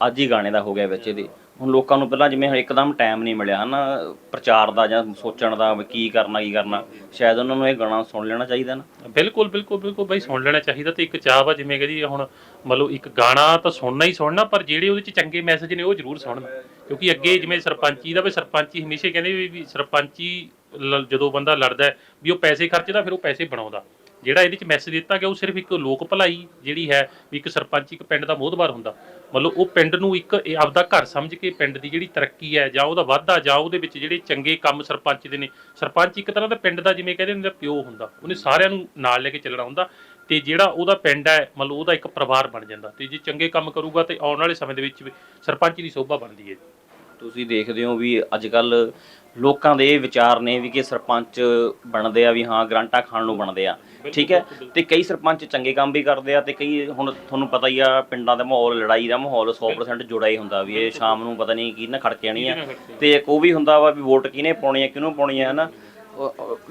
Speaker 4: ਅੱਜ ਹੀ ਗਾਣੇ ਦਾ ਹੋ ਗਿਆ ਵਿੱਚ ਇਹਦੇ। ਹੁਣ ਲੋਕਾਂ ਨੂੰ ਪਹਿਲਾਂ ਜਿਵੇਂ ਇੱਕਦਮ ਟਾਈਮ ਨਹੀਂ ਮਿਲਿਆ ਹਨਾ, ਪ੍ਰਚਾਰ ਦਾ ਜਾਂ ਸੋਚਣ ਦਾ ਵੀ ਕੀ ਕਰਨਾ ਕੀ ਕਰਨਾ, ਸ਼ਾਇਦ ਉਹਨਾਂ ਨੂੰ ਇਹ ਗਾਣਾ ਸੁਣ ਲੈਣਾ ਚਾਹੀਦਾ ਨਾ।
Speaker 8: ਬਿਲਕੁਲ ਬਿਲਕੁਲ ਬਿਲਕੁਲ ਬਾਈ, ਸੁਣ ਲੈਣਾ ਚਾਹੀਦਾ ਤੇ ਇੱਕ ਚਾਹ ਵਾ, ਜਿਵੇਂ ਕਿ ਜੀ ਹੁਣ ਮਤਲਬ ਇੱਕ ਗਾਣਾ ਤਾਂ ਸੁਣਨਾ ਹੀ ਸੁਣਨਾ, ਪਰ ਜਿਹੜੇ ਉਹਦੇ ਚ ਚੰਗੇ ਮੈਸੇਜ ਨੇ ਉਹ ਜ਼ਰੂਰ ਸੁਣਨ। ਕਿਉਂਕਿ ਅੱਗੇ ਜਿਵੇਂ ਸਰਪੰਚੀ ਦਾ ਵੀ, ਸਰਪੰਚੀ ਹਮੇਸ਼ਾ ਕਹਿੰਦੇ ਵੀ- ਵੀ ਸਰਪੰਚੀ ਲ- ਜਦੋਂ ਬੰਦਾ ਲੜਦਾ ਵੀ ਉਹ ਪੈਸੇ ਖਰਚਦਾ, ਫਿਰ ਉਹ ਪੈਸੇ ਬਣਾਉਂਦਾ। ਜਿਹੜਾ ਇਹਦੇ ਚ ਮੈਸੇਜ ਦਿੱਤਾ ਗਿਆ, ਉਹ ਸਿਰਫ ਇੱਕ ਲੋਕ ਭਲਾਈ ਜਿਹੜੀ ਹੈ, ਵੀ ਇੱਕ ਸਰਪੰਚ, ਇੱਕ ਪਿੰਡ ਦਾ ਮੋਹਦਵਾਰ ਹੁੰਦਾ। ਮਤਲਬ ਉਹ ਪਿੰਡ ਨੂੰ ਇੱਕ, ਇਹ ਆਪਦਾ ਘਰ ਸਮਝ ਕੇ ਪਿੰਡ ਦੀ ਜਿਹੜੀ ਤਰੱਕੀ ਹੈ, ਜਾਂ ਉਹਦਾ ਵਾਧਾ, ਜਾਂ ਉਹਦੇ ਵਿੱਚ ਜਿਹੜੇ ਚੰਗੇ ਕੰਮ ਸਰਪੰਚ ਦੇ ਨੇ। ਸਰਪੰਚ ਇੱਕ ਤਰ੍ਹਾਂ ਦਾ ਪਿੰਡ ਦਾ, ਜਿਵੇਂ ਕਹਿੰਦੇ ਹੁੰਦੇ ਪਿਓ ਹੁੰਦਾ। ਉਹਨੇ ਸਾਰਿਆਂ ਨੂੰ ਨਾਲ ਲੈ ਕੇ ਚੱਲਣਾ ਹੁੰਦਾ। ਤੇ ਜਿਹੜਾ ਉਹਦਾ ਪਿੰਡ ਹੈ, ਮਤਲਬ ਉਹਦਾ ਇੱਕ ਪਰਿਵਾਰ ਬਣ ਜਾਂਦਾ। ਤੇ ਜੇ ਚੰਗੇ ਕੰਮ ਕਰੂਗਾ, ਤੇ ਆਉਣ ਵਾਲੇ ਸਮੇਂ ਦੇ ਵਿੱਚ ਸਰਪੰਚ ਦੀ ਸੋਭਾ ਬਣਦੀ ਹੈ
Speaker 4: ਤੁਸੀਂ ਦੇਖਦੇ ਹੋ ਵੀ ਅੱਜ ਕੱਲ ਲੋਕਾਂ ਦੇ ਵਿਚਾਰ ਨੇ ਵੀ ਕਿ ਸਰਪੰਚ ਬਣਦੇ ਆ ਵੀ ਹਾਂ ਗਰਾਂਟਾ ਖਾਣ ਨੂੰ ਬਣਦੇ ਆ। ਠੀਕ ਹੈ? ਤੇ ਕਈ ਸਰਪੰਚ ਚੰਗੇ ਕੰਮ ਵੀ ਕਰਦੇ ਆ ਤੇ ਕਈ ਹੁਣ ਤੁਹਾਨੂੰ ਪਤਾ ਹੀ ਆ ਪਿੰਡਾਂ ਦਾ ਮਾਹੌਲ ਲੜਾਈ ਦਾ ਮਾਹੌਲ 100% ਜੁੜਾ ਹੀ ਹੁੰਦਾ ਵੀ ਇਹ ਸ਼ਾਮ ਨੂੰ ਪਤਾ ਨਹੀਂ ਕਿਹਨੇ ਖੜਕ ਜਾਣੀ ਆ। ਤੇ ਇੱਕ ਉਹ ਵੀ ਹੁੰਦਾ ਵਾ ਵੀ ਵੋਟ ਕਿਹਨੇ ਪਾਉਣੀ ਆ ਕਿਹਨੂੰ ਪਾਉਣੀ ਆ ਹਨਾ?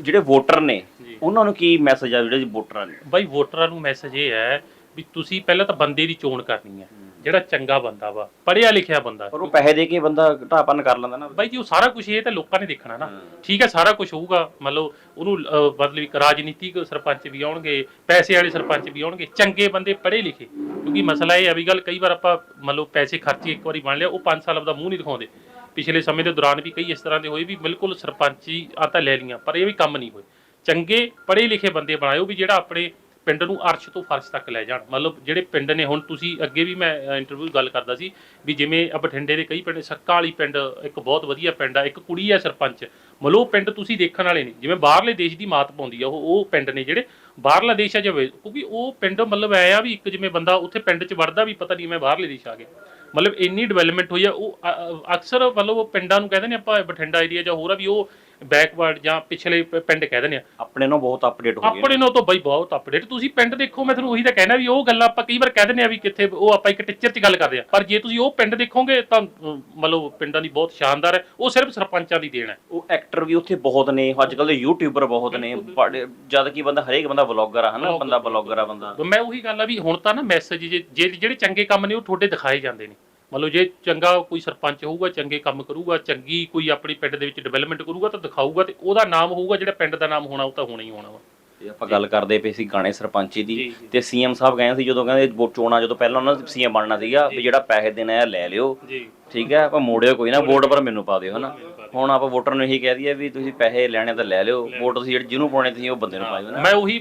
Speaker 4: ਜਿਹੜੇ ਵੋਟਰ ਨੇ ਉਹਨਾਂ ਨੂੰ ਕੀ ਮੈਸੇਜ ਆ ਜਿਹੜੇ ਵੋਟਰਾਂ ਨੇ?
Speaker 8: ਬਾਈ ਵੋਟਰਾਂ ਨੂੰ ਮੈਸੇਜ ਇਹ ਹੈ ਵੀ ਤੁਸੀਂ ਪਹਿਲਾਂ ਤਾਂ ਬੰਦੇ ਦੀ ਚੋਣ ਕਰਨੀ ਹੈ ਜਿਹੜਾ ਚੰਗਾ ਬੰਦਾ ਵਾ ਪੜ੍ਹਿਆ ਲਿਖਿਆ ਬੰਦਾ।
Speaker 4: ਪਰ ਉਹ ਪੈਸੇ ਦੇ ਕੇ ਬੰਦਾ ਘਟਾਪਨ ਕਰ ਲੈਂਦਾ ਨਾ।
Speaker 8: ਬਾਈ ਜੀ ਉਹ ਸਾਰਾ ਕੁਝ ਇਹ ਤਾਂ ਲੋਕਾਂ ਨੇ ਦੇਖਣਾ ਨਾ। ਠੀਕ ਹੈ ਸਾਰਾ ਕੁਝ ਹੋਊਗਾ। ਮਤਲਬ ਉਹਨੂੰ ਅਹ, ਮਤਲਬ ਇੱਕ ਰਾਜਨੀਤਿਕ ਸਰਪੰਚ ਵੀ ਆਉਣਗੇ ਪੈਸੇ ਵਾਲੇ ਸਰਪੰਚ ਵੀ ਆਉਣਗੇ ਚੰਗੇ ਬੰਦੇ ਪੜ੍ਹੇ ਲਿਖੇ। ਕਿਉਂਕਿ ਮਸਲਾ ਇਹ ਹੈ ਵੀ ਗੱਲ ਕਈ ਵਾਰ ਆਪਾਂ ਮਤਲਬ ਪੈਸੇ ਖਰਚੇ ਇੱਕ ਵਾਰੀ ਬਣ ਲਿਆ ਉਹ 5 ਸਾਲ ਦਾ ਮੂੰਹ ਨਹੀਂ ਦਿਖਾਉਂਦੇ। ਪਿਛਲੇ ਸਮੇਂ ਦੇ ਦੌਰਾਨ ਵੀ ਕਈ ਇਸ ਤਰ੍ਹਾਂ ਦੇ ਹੋਏ ਵੀ ਬਿਲਕੁਲ ਸਰਪੰਚੀ ਆ ਤਾਂ ਲੈ ਲੀਆਂ ਪਰ ਇਹ ਵੀ ਕੰਮ ਨਹੀਂ ਹੋਏ। ਚੰਗੇ ਪੜ੍ਹੇ ਲਿਖੇ ਬੰਦੇ ਬਣਾਇਓ ਵੀ ਜਿਹੜਾ ਆਪਣੇ ਪਿੰਡ ਨੂੰ ਅਰਸ਼ ਤੋਂ ਫਰਸ਼ ਤੱਕ ਲੈ ਜਾਣ। ਮਤਲਬ ਜਿਹੜੇ ਪਿੰਡ ਨੇ ਹੁਣ ਤੁਸੀਂ ਅੱਗੇ ਵੀ ਮੈਂ ਇੰਟਰਵਿਊ ਗੱਲ ਕਰਦਾ ਸੀ ਵੀ ਜਿਵੇਂ ਬਠਿੰਡੇ ਦੇ ਕਈ ਪਿੰਡ ਸੱਕਾ ਵਾਲੀ ਪਿੰਡ ਇੱਕ ਬਹੁਤ ਵਧੀਆ ਪਿੰਡ ਆ, ਇੱਕ ਕੁੜੀ ਆ ਸਰਪੰਚ। ਮਤਲਬ ਉਹ ਪਿੰਡ ਤੁਸੀਂ ਦੇਖਣ ਵਾਲੇ ਨੇ। ਜਿਵੇਂ ਬਾਹਰਲੇ ਦੇਸ਼ ਦੀ ਮਾਤ ਪਾਉਂਦੀ ਆ ਉਹ ਉਹ ਪਿੰਡ ਨੇ ਜਿਹੜੇ ਬਾਹਰਲਾ ਦੇਸ਼ ਆ ਜਿਵੇਂ ਕਿਉਂਕਿ ਉਹ ਪਿੰਡ ਮਤਲਬ ਐ ਆ ਵੀ ਇੱਕ ਜਿਵੇਂ ਬੰਦਾ ਉੱਥੇ ਪਿੰਡ 'ਚ ਵੜਦਾ ਵੀ ਪਤਾ ਨਹੀਂ ਮੈਂ ਬਾਹਰਲੇ ਦੇਸ਼ ਆ ਗਿਆ। ਮਤਲਬ ਇੰਨੀ ਡਿਵੈਲਪਮੈਂਟ ਹੋਈ ਆ, ਉਹ, ਅ- ਅਕਸਰ ਮਤਲਬ ਉਹ ਪਿੰਡਾਂ ਨੂੰ ਕਹਿੰਦੇ ਨੇ ਆਪਾਂ ਬਠਿੰਡਾ ਏਰੀਆ ਜਾਂ ਹੋਰ ਆ ਵੀ ਉਹ ਬੈਕਵਰਡ ਜਾਂ ਪਿਛਲੇ ਪ- ਪਿੰਡ ਕਹਿ ਦਿੰਦੇ ਆ।
Speaker 4: ਆਪਣੇ ਨੂੰ ਬਹੁਤ ਅਪਡੇਟ ਹੋ ਗਏ
Speaker 8: ਆਪਣੇ ਨਾਲ ਤੋਂ ਬਈ ਬਹੁਤ ਅਪਡੇਟ ਤੁਸੀਂ ਪਿੰਡ ਦੇਖੋ ਮੈਂ ਤੁਹਾਨੂੰ ਉਹੀ ਤਾਂ ਕਹਿਣਾ ਵੀ ਉਹ ਗੱਲਾਂ ਆਪਾਂ ਕਈ ਵਾਰ ਕਹਿ ਦਿੰਦੇ ਆ ਵੀ ਕਿੱਥੇ ਉਹ ਆਪਾਂ ਇੱਕ ਟੀਚਰ 'ਚ ਗੱਲ ਕਰਦੇ ਆ। ਪਰ ਜੇ ਤੁਸੀਂ ਉਹ ਪਿੰਡ ਦੇਖੋਗੇ ਤਾਂ ਅਮ, ਮਤਲਬ ਪਿੰਡਾਂ ਦੀ ਬਹੁਤ ਸ਼ਾਨਦਾਰ ਹੈ। ਉਹ ਸਿਰਫ ਸਰਪੰਚਾਂ ਦੀ ਦੇਣ ਹੈ।
Speaker 4: ਉਹ ਐਕਟਰ ਵੀ ਉੱਥੇ ਬਹੁਤ ਨੇ ਅੱਜ ਕੱਲ ਦੇ ਯੂਟਿਊਬਰ ਬਹੁਤ ਨੇ। ਬੜੇ- ਜਦ ਕਿ ਬੰਦਾ ਹਰੇਕ ਬੰਦਾ ਵਲੌਗਰ ਆ ਹਨਾ? ਬੰਦਾ ਵਲੌਗਰ ਆ ਬੰਦਾ।
Speaker 8: ਮੈਂ ਉਹੀ ਗੱਲ ਆ ਵੀ ਹੁਣ ਤਾਂ ਨਾ ਮੈਸੇਜ ਜਿਹੜੇ ਚੰਗੇ ਕੰਮ ਨੇ ਉਹ ਤੁਹਾਡੇ ਦਿਖਾਏ ਜਾਂਦੇ ਨੇ। ਮਤਲਬ ਜੇ ਚੰਗਾ ਕੋਈ ਸਰਪੰਚ ਹੋਊਗਾ ਚੰਗੇ ਕੰਮ ਕਰੂਗਾ ਚੰਗੀ ਕੋਈ ਆਪਣੀ ਪਿੰਡ ਦੇ ਵਿੱਚ ਡਿਵੈਲਪਮੈਂਟ ਕਰੂਗਾ ਤਾਂ ਦਿਖਾਊਗਾ ਤੇ ਉਹਦਾ ਨਾਮ ਹੋਊਗਾ ਜਿਹੜਾ ਪਿੰਡ ਦਾ ਨਾਮ ਹੋਣਾ ਉਹ ਤਾਂ ਹੋਣਾ ਹੀ ਹੋਣਾ ਵਾ।
Speaker 4: ਤੇ ਆਪਾਂ ਗੱਲ ਕਰਦੇ ਪਏ ਸੀ ਗਾਣੇ ਸਰਪੰਚੀ ਦੀ। ਤੇ ਸੀਐਮ ਸਾਹਿਬ ਗਏ ਸੀ ਜਦੋਂ ਕਹਿੰਦੇ ਵੋਟ ਚੋਣਾਂ ਜਦੋਂ ਪਹਿਲਾਂ ਉਹਨਾਂ ਨੇ ਸੀਐਮ ਬਣਨਾ ਸੀਗਾ ਵੀ ਜਿਹੜਾ ਪੈਸੇ ਦੇਣਾ ਹੈ ਲੈ ਲਿਓ।
Speaker 8: ਜੀ।
Speaker 4: ਠੀਕ ਹੈ ਆਪਾਂ ਮੋੜਿਓ ਕੋਈ ਨਾ ਵੋਟ ਪਰ ਮੈਨੂੰ ਪਾ ਦਿਓ ਹਨਾ? ਹੁਣ ਆਪਾਂ ਵੋਟਰ ਨੂੰ ਇਹੀ ਕਹਿ ਦਈਏ ਵੀ ਤੁਸੀਂ ਪੈਸੇ ਲੈਣੇ ਤਾਂ ਲੈ ਲਿਓ ਵੋਟ ਤੁਸੀਂ ਜਿਹਨੂੰ ਪਾਉਣੇ ਤੁਸੀਂ ਉਹ ਬੰਦੇ ਨੂੰ ਪਾਇਓ ਨਾ
Speaker 8: ਮੈਂ ਉਹੀ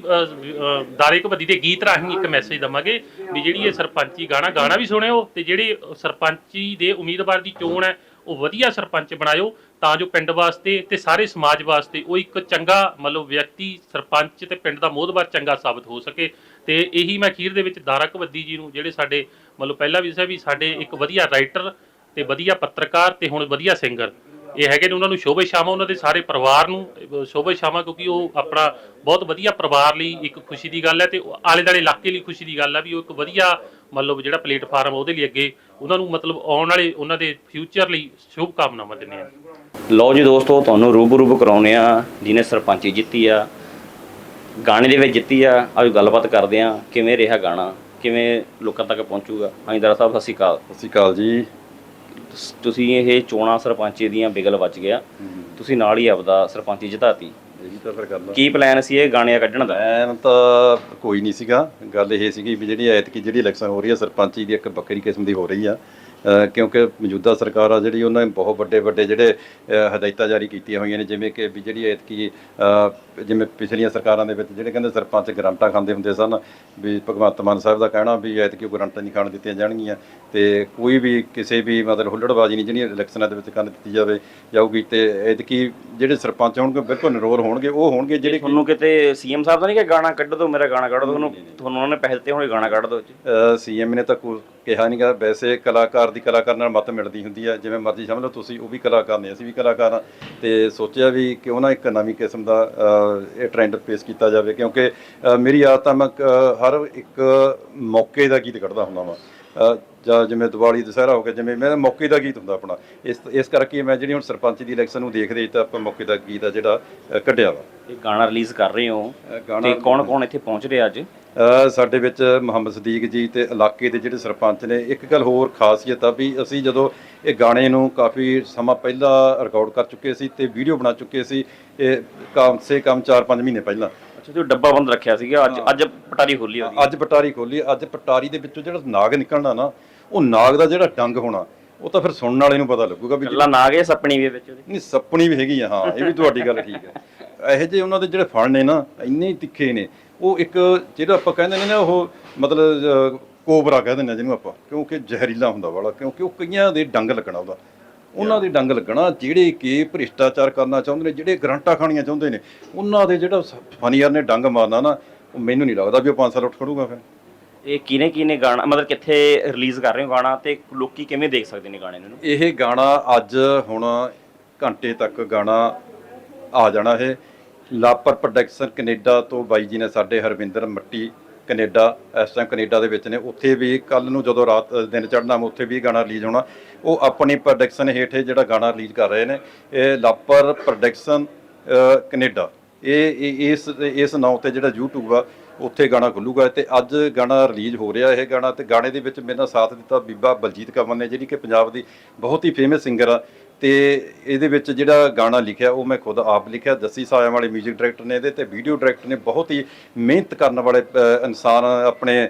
Speaker 8: ਦਾਰੇ ਕਬੱਦੀ ਦੇ ਗੀਤ ਰਾਹੀਂ ਇੱਕ ਮੈਸੇਜ ਦਵਾਂਗੇ ਵੀ ਜਿਹੜੀ ਇਹ ਸਰਪੰਚੀ ਗਾਣਾ ਗਾਣਾ ਵੀ ਸੁਣਿਓ ਤੇ ਜਿਹੜੇ ਸਰਪੰਚੀ ਦੇ ਉਮੀਦਵਾਰ ਦੀ ਚੋਣ ਹੈ ਉਹ ਵਧੀਆ ਸਰਪੰਚ ਬਣਾਇਓ ਤਾਂ ਜੋ ਪਿੰਡ ਵਾਸਤੇ ਤੇ ਸਾਰੇ ਸਮਾਜ ਵਾਸਤੇ ਉਹ ਇੱਕ ਚੰਗਾ ਮਤਲਬ ਵਿਅਕਤੀ ਸਰਪੰਚ ਤੇ ਪਿੰਡ ਦਾ ਮੋਹਦਵਾਰ ਚੰਗਾ ਸਾਬਤ ਹੋ ਸਕੇ। ਤੇ ਇਹੀ ਮੈਂ ਅਖੀਰ ਦੇ ਵਿੱਚ ਦਾਰਾ ਕਬੱਦੀ ਜੀ ਨੂੰ ਜਿਹੜੇ ਸਾਡੇ ਮਤਲਬ ਪਹਿਲਾਂ ਵੀ ਦੱਸਿਆ ਵੀ ਸਾਡੇ ਇੱਕ ਵਧੀਆ ਰਾਈਟਰ ਤੇ ਵਧੀਆ ਪੱਤਰਕਾਰ ਤੇ ਹੁਣ ਵਧੀਆ ਸਿੰਗਰ ਇਹ ਹੈਗੇ ਨੇ ਉਹਨਾਂ ਨੂੰ ਸ਼ੋਭੇ ਸ਼ਾਮਾ ਉਹਨਾਂ ਦੇ ਸਾਰੇ ਪਰਿਵਾਰ ਨੂੰ ਸ਼ੋਭੇ ਸ਼ਾਮਾ ਕਿਉਂਕਿ ਉਹ ਆਪਣਾ ਬਹੁਤ ਵਧੀਆ ਪਰਿਵਾਰ ਲਈ ਇੱਕ ਖੁਸ਼ੀ ਦੀ ਗੱਲ ਹੈ ਤੇ ਆਲੇ ਦਾਲੇ ਇਲਾਕੇ ਲਈ ਖੁਸ਼ੀ ਦੀ ਗੱਲ ਹੈ ਵੀ ਉਹ ਇੱਕ ਵਧੀਆ ਮਤਲਬ ਜਿਹੜਾ ਪਲੇਟਫਾਰਮ ਉਹਦੇ ਲਈ ਅੱਗੇ ਉਹਨਾਂ ਨੂੰ ਮਤਲਬ ਆਉਣ ਵਾਲੇ ਉਹਨਾਂ ਦੇ ਫਿਊਚਰ ਲਈ ਸ਼ੁਭ ਕਾਮਨਾਵਾਂ ਦਿੰਦੇ ਆ
Speaker 4: ਲਓ ਜੀ ਦੋਸਤੋ ਤੁਹਾਨੂੰ ਰੂਬਰੂ ਕਰਾਉਨੇ ਆ ਜਿਹਨੇ ਸਰਪੰਚੀ ਜਿੱਤੀ ਆ ਗਾਣੇ ਦੇ ਵਿੱਚ ਜਿੱਤੀ ਆ ਅੱਜ ਗੱਲਬਾਤ ਕਰਦੇ ਆ ਕਿਵੇਂ ਰਿਹਾ ਗਾਣਾ ਕਿਵੇਂ ਲੋਕਾਂ ਤੱਕ ਪਹੁੰਚੂਗਾ। ਹਾਂਜੀ ਦਾਰਾ ਸਾਹਿਬ ਸਤਿ ਸ਼੍ਰੀ ਅਕਾਲ।
Speaker 9: ਸਤਿ ਸ਼੍ਰੀ ਅਕਾਲ ਜੀ।
Speaker 4: ਤੁਸ- ਇਹ ਚੋਣਾਂ ਸਰਪੰਚੀ ਦੀਆਂ ਬਿਗਲ ਵੱਜ ਗਿਆ। ਤੁਸੀਂ ਨਾਲ ਹੀ ਆਪਦਾ ਸਰਪੰਚੀ ਜਿਤਾਤੀ।
Speaker 9: ਇਹ ਵੀ ਤਾਂ ਫਿਰ ਗੱਲ
Speaker 4: ਕੀ ਪਲਾਨ ਸੀ ਇਹ ਗਾਣੇ ਕੱਢਣ ਦਾ?
Speaker 9: ਐਨ ਤਾਂ ਕੋਈ ਨਹੀਂ ਸੀਗਾ। ਗੱਲ ਇਹ ਸੀਗੀ ਵੀ ਜਿਹੜੀ ਐਤਕੀ ਜਿਹੜੀ ਇਲੈਕਸ਼ਨ ਹੋ ਰਹੀ ਹੈ ਸਰਪੰਚੀ ਦੀ ਇੱਕ ਵੱਖਰੀ ਕਿਸਮ ਦੀ ਹੋ ਰਹੀ ਆ। ਕਿਉਂਕਿ ਮੌਜੂਦਾ ਸਰਕਾਰ ਆ ਜਿਹੜੀ ਉਹਨਾਂ ਨੇ ਬਹੁਤ ਵੱਡੇ ਵੱਡੇ ਜਿਹੜੇ ਹਦਾਇਤਾਂ ਜਾਰੀ ਕੀਤੀਆਂ ਹੋਈਆਂ ਨੇ ਜਿਵੇਂ ਕਿ ਵੀ ਜਿਹੜੀ ਐਤਕੀ ਜਿਵੇਂ ਪਿਛਲੀਆਂ ਸਰਕਾਰਾਂ ਦੇ ਵਿੱਚ ਜਿਹੜੇ ਕਹਿੰਦੇ ਸਰਪੰਚ ਗਰੰਟਾਂ ਖਾਂਦੇ ਹੁੰਦੇ ਸਨ ਵੀ ਭਗਵੰਤ ਮਾਨ ਸਾਹਿਬ ਦਾ ਕਹਿਣਾ ਵੀ ਐਤਕੀ ਗਰੰਟਾਂ ਨਹੀਂ ਖਾਣ ਦਿੱਤੀਆਂ ਜਾਣਗੀਆਂ ਤੇ ਕੋਈ ਵੀ ਕਿਸੇ ਵੀ ਮਤਲਬ ਹੁੱਲੜਬਾਜ਼ੀ ਨਹੀਂ ਜਿਹੜੀਆਂ ਇਲੈਕਸ਼ਨਾਂ ਦੇ ਵਿੱਚ ਕਰਨ ਦਿੱਤੀ ਜਾਵੇ ਜਾਊਗੀ ਤੇ ਐਤਕੀ ਜਿਹੜੇ ਸਰਪੰਚ ਹੋਣਗੇ ਬਿਲਕੁਲ ਨਿਰੋਲ ਹੋਣਗੇ ਉਹ ਹੋਣਗੇ ਜਿਹੜੇ
Speaker 4: ਤੁਹਾਨੂੰ ਕਿਤੇ ਸੀਐਮ ਸਾਹਿਬ ਦਾ ਨਹੀਂ ਕਿ ਗਾਣਾ ਕੱਢ ਦਿਓ ਮੇਰਾ ਗਾਣਾ ਕੱਢ ਦਿਓ ਤੁਹਾਨੂੰ ਤੁਹਾਨੂੰ ਉਹਨਾਂ ਨੇ ਪੈਸੇ ਦਿੱਤੇ ਹੋਣੇ ਗਾਣਾ ਕੱਢ ਦਿਓ
Speaker 9: ਸੀਐਮ ਨੇ ਤਾਂ ਕਿਹਾ ਨਹੀਂਗਾ ਵੈਸੇ ਕਲਾਕਾਰ ਦੀ ਕਲਾਕਾਰ ਨਾਲ ਮਤ ਮਿਲਦੀ ਹੁੰਦੀ ਹੈ ਜਿਵੇਂ ਮਰਜ਼ੀ ਸਮਝ ਲਓ ਤੁਸੀਂ ਉਹ ਵੀ ਕਲਾਕਾਰ ਨੇ ਅਸੀਂ ਵੀ ਕਲਾਕਾਰ ਹਾਂ ਤੇ ਸੋਚਿਆ ਵੀ ਕਿਉਂ ਨਾ ਇੱਕ ਨਵੀਂ ਕਿਸਮ ਦਾ ਇਹ ਟ੍ਰੈਂਡ ਪੇਸ਼ ਕੀਤਾ ਜਾਵੇ ਕਿਉਂਕਿ ਮੇਰੀ ਆਦਤ ਆ ਮੈਂ ਹਰ ਇੱਕ ਮੌਕੇ ਦਾ ਗੀਤ ਕੱਢਦਾ ਹੁੰਦਾ ਵਾਂ। ਜਾਂ ਜਿਵੇਂ ਦੀਵਾਲੀ ਦੁਸਹਿਰਾ ਹੋ ਗਿਆ ਜਿਵੇਂ ਮੇਰਾ ਮੌਕੇ ਦਾ ਗੀਤ ਹੁੰਦਾ ਆਪਣਾ। ਇਸ ਇਸ ਕਰਕੇ ਮੈਂ ਜਿਹੜੀ ਹੁਣ ਸਰਪੰਚ ਦੀ ਇਲੈਕਸ਼ਨ ਨੂੰ ਦੇਖਦੇ ਤਾਂ ਆਪਾਂ ਮੌਕੇ ਦਾ ਗੀਤ ਆ ਜਿਹੜਾ ਕੱਢਿਆ ਵਾ।
Speaker 4: ਇਹ ਗਾਣਾ ਰਿਲੀਜ਼ ਕਰ ਰਹੇ ਹੋ। ਤੇ ਕੌਣ ਕੌਣ ਇੱਥੇ ਪਹੁੰਚ ਰਿਹਾ ਅੱਜ?
Speaker 9: ਸਾਡੇ ਵਿੱਚ ਮੁਹੰਮਦ ਸਦੀਕ ਜੀ ਤੇ ਇਲਾਕੇ ਦੇ ਜਿਹੜੇ ਸਰਪੰਚ ਨੇ ਇੱਕ ਗੱਲ ਹੋਰ ਖਾਸੀਅਤ ਆ ਵੀ ਅਸੀਂ ਜਦੋਂ ਇਹ ਗਾਣੇ ਨੂੰ ਕਾਫੀ ਸਮਾਂ ਪਹਿਲਾਂ ਰਿਕਾਰਡ ਕਰ ਚੁੱਕੇ ਸੀ ਤੇ ਵੀਡੀਓ ਬਣਾ ਚੁੱਕੇ ਸੀ ਇਹ ਕਮ ਸੇ ਕਮ 4-5 ਮਹੀਨੇ ਪਹਿਲਾਂ।
Speaker 4: ਅੱਛਾ ਤੇ ਡੱਬਾ ਬੰਦ ਰੱਖਿਆ ਸੀਗਾ ਅੱਜ ਅੱਜ ਪਟਾਰੀ ਖੋਲੀ ਉਹਦੀ।
Speaker 9: ਅੱਜ ਪਟਾਰੀ ਖੋਲੀ ਅੱਜ ਪਟਾਰੀ ਦੇ ਵਿੱਚੋਂ ਜਿਹੜਾ ਨਾਗ ਨਿਕਲਣਾ ਨਾ ਉਹ ਨਾਗ ਦਾ ਜਿਹੜਾ ਡੰਗ ਹੋਣਾ ਉਹ ਤਾਂ ਫਿਰ ਸੁਣਨ ਵਾਲੇ ਨੂੰ ਪਤਾ ਲੱਗੂਗਾ ਵੀ
Speaker 4: ਕੱਲਾ ਨਾ ਗਏ ਸੱਪਣੀ ਵੀ ਵਿੱਚ ਉਹਦੇ।
Speaker 9: ਨਹੀਂ ਸੱਪਣੀ ਵੀ ਹੈਗੀ ਆ ਹਾਂ ਇਹ ਵੀ ਤੁਹਾਡੀ ਗੱਲ ਠੀਕ ਹੈ। ਇਹੋ ਜਿਹੇ ਉਹਨਾਂ ਦੇ ਜਿਹੜੇ ਫਲ ਨੇ ਨਾ ਇੰਨੇ ਹੀ ਤਿੱਖੇ ਨੇ ਉਹ ਇੱਕ ਜਿਹੜਾ ਆਪਾਂ ਕਹਿੰਦੇ ਨੇ ਨਾ ਉਹ ਮਤਲਬ ਕੋਬਰਾ ਕਹਿ ਦਿੰਦੇ ਆ ਜਿਹਨੂੰ ਆਪਾਂ ਕਿਉਂਕਿ ਜ਼ਹਿਰੀਲਾ ਹੁੰਦਾ ਵਾਲਾ ਕਿਉਂਕਿ ਉਹ ਕਈਆਂ ਦੇ ਡੰਗ ਲੱਗਣਾ ਉਹਦਾ। ਉਹਨਾਂ ਦੇ ਡੰਗ ਲੱਗਣਾ ਜਿਹੜੇ ਕਿ ਭ੍ਰਿਸ਼ਟਾਚਾਰ ਕਰਨਾ ਚਾਹੁੰਦੇ ਨੇ ਜਿਹੜੇ ਗਰੰਟਾਂ ਖਾਣੀਆਂ ਚਾਹੁੰਦੇ ਨੇ ਉਹਨਾਂ ਦੇ ਜਿਹੜਾ ਫਨੀਅਰ ਨੇ ਡੰਗ ਮਾਰਨਾ ਨਾ ਉਹ ਮੈਨੂੰ ਨਹੀਂ ਲੱਗਦਾ ਵੀ ਉਹ 5 ਸਾਲ ਉੱਠ ਖੜੂਗਾ ਫਿਰ।
Speaker 4: ਇਹ ਕਿਨੇ ਕਿਨੇ ਗਾਣਾ ਮਤਲਬ ਕਿੱਥੇ ਰਿਲੀਜ਼ ਕਰ ਰਹੇ ਹੋ ਗਾਣਾ ਤੇ ਲੋਕੀ ਕਿਵੇਂ ਦੇਖ ਸਕਦੇ ਨੇ ਗਾਣੇ ਨੂੰ?
Speaker 9: ਇਹ ਗਾਣਾ ਅੱਜ ਹੁਣ ਘੰਟੇ ਤੱਕ ਗਾਣਾ ਆ ਜਾਣਾ ਇਹ। ਲਾਪਰ ਪ੍ਰੋਡਕਸ਼ਨ ਕੈਨੇਡਾ ਤੋਂ ਬਾਈ ਜੀ ਨੇ ਸਾਡੇ ਹਰਵਿੰਦਰ ਮੱਟੀ ਕੈਨੇਡਾ, ਇਸ ਟਾਈਮ ਕੈਨੇਡਾ ਦੇ ਵਿੱਚ ਨੇ। ਉੱਥੇ ਵੀ ਕੱਲ ਨੂੰ ਜਦੋਂ ਰਾਤ ਦਿਨ ਚੜ੍ਹਨਾ ਉੱਥੇ ਵੀ ਗਾਣਾ ਰਿਲੀਜ਼ ਹੋਣਾ। ਉਹ ਆਪਣੀ ਪ੍ਰੋਡਕਸ਼ਨ ਹੇਠ ਜਿਹੜਾ ਗਾਣਾ ਰਿਲੀਜ਼ ਕਰ ਰਹੇ ਨੇ, ਇਹ ਲਾਪਰ ਪ੍ਰੋਡਕਸ਼ਨ ਕੈਨੇਡਾ। ਇਹ, ਇਹ- ਇਸ ਇਸ ਨਾਂ ਤੇ ਜਿਹੜਾ YouTube ਆ, ਉੱਥੇ ਗਾਣਾ ਖੁੱਲੂਗਾ ਤੇ ਅੱਜ ਗਾਣਾ ਰਿਲੀਜ਼ ਹੋ ਰਿਹਾ ਇਹ ਗਾਣਾ ਤੇ ਗਾਣੇ ਦੇ ਵਿੱਚ ਮੇਰੇ ਨਾਲ ਸਾਥ ਦਿੱਤਾ ਬੀਬਾ ਬਲਜੀਤ ਕਮਲ ਨੇ, ਜਿਹੜੀ ਕਿ ਪੰਜਾਬ ਦੀ ਬਹੁਤ ਹੀ ਫੇਮਸ ਸਿੰਗਰ ਆ। ਤੇ ਇਹਦੇ ਵਿੱਚ ਜਿਹੜਾ ਗਾਣਾ ਲਿਖਿਆ, ਉਹ ਮੈਂ ਖੁਦ ਆਪ ਲਿਖਿਆ। ਜੱਸੀ ਸਾਇਆ ਵਾਲੇ 뮤직 ਡਾਇਰੈਕਟਰ ਨੇ ਇਹਦੇ ਤੇ ਵੀਡੀਓ ਡਾਇਰੈਕਟਰ ਨੇ ਬਹੁਤ ਹੀ ਮਿਹਨਤ ਕਰਨ ਵਾਲੇ ਇਨਸਾਨ ਆਪਣੇ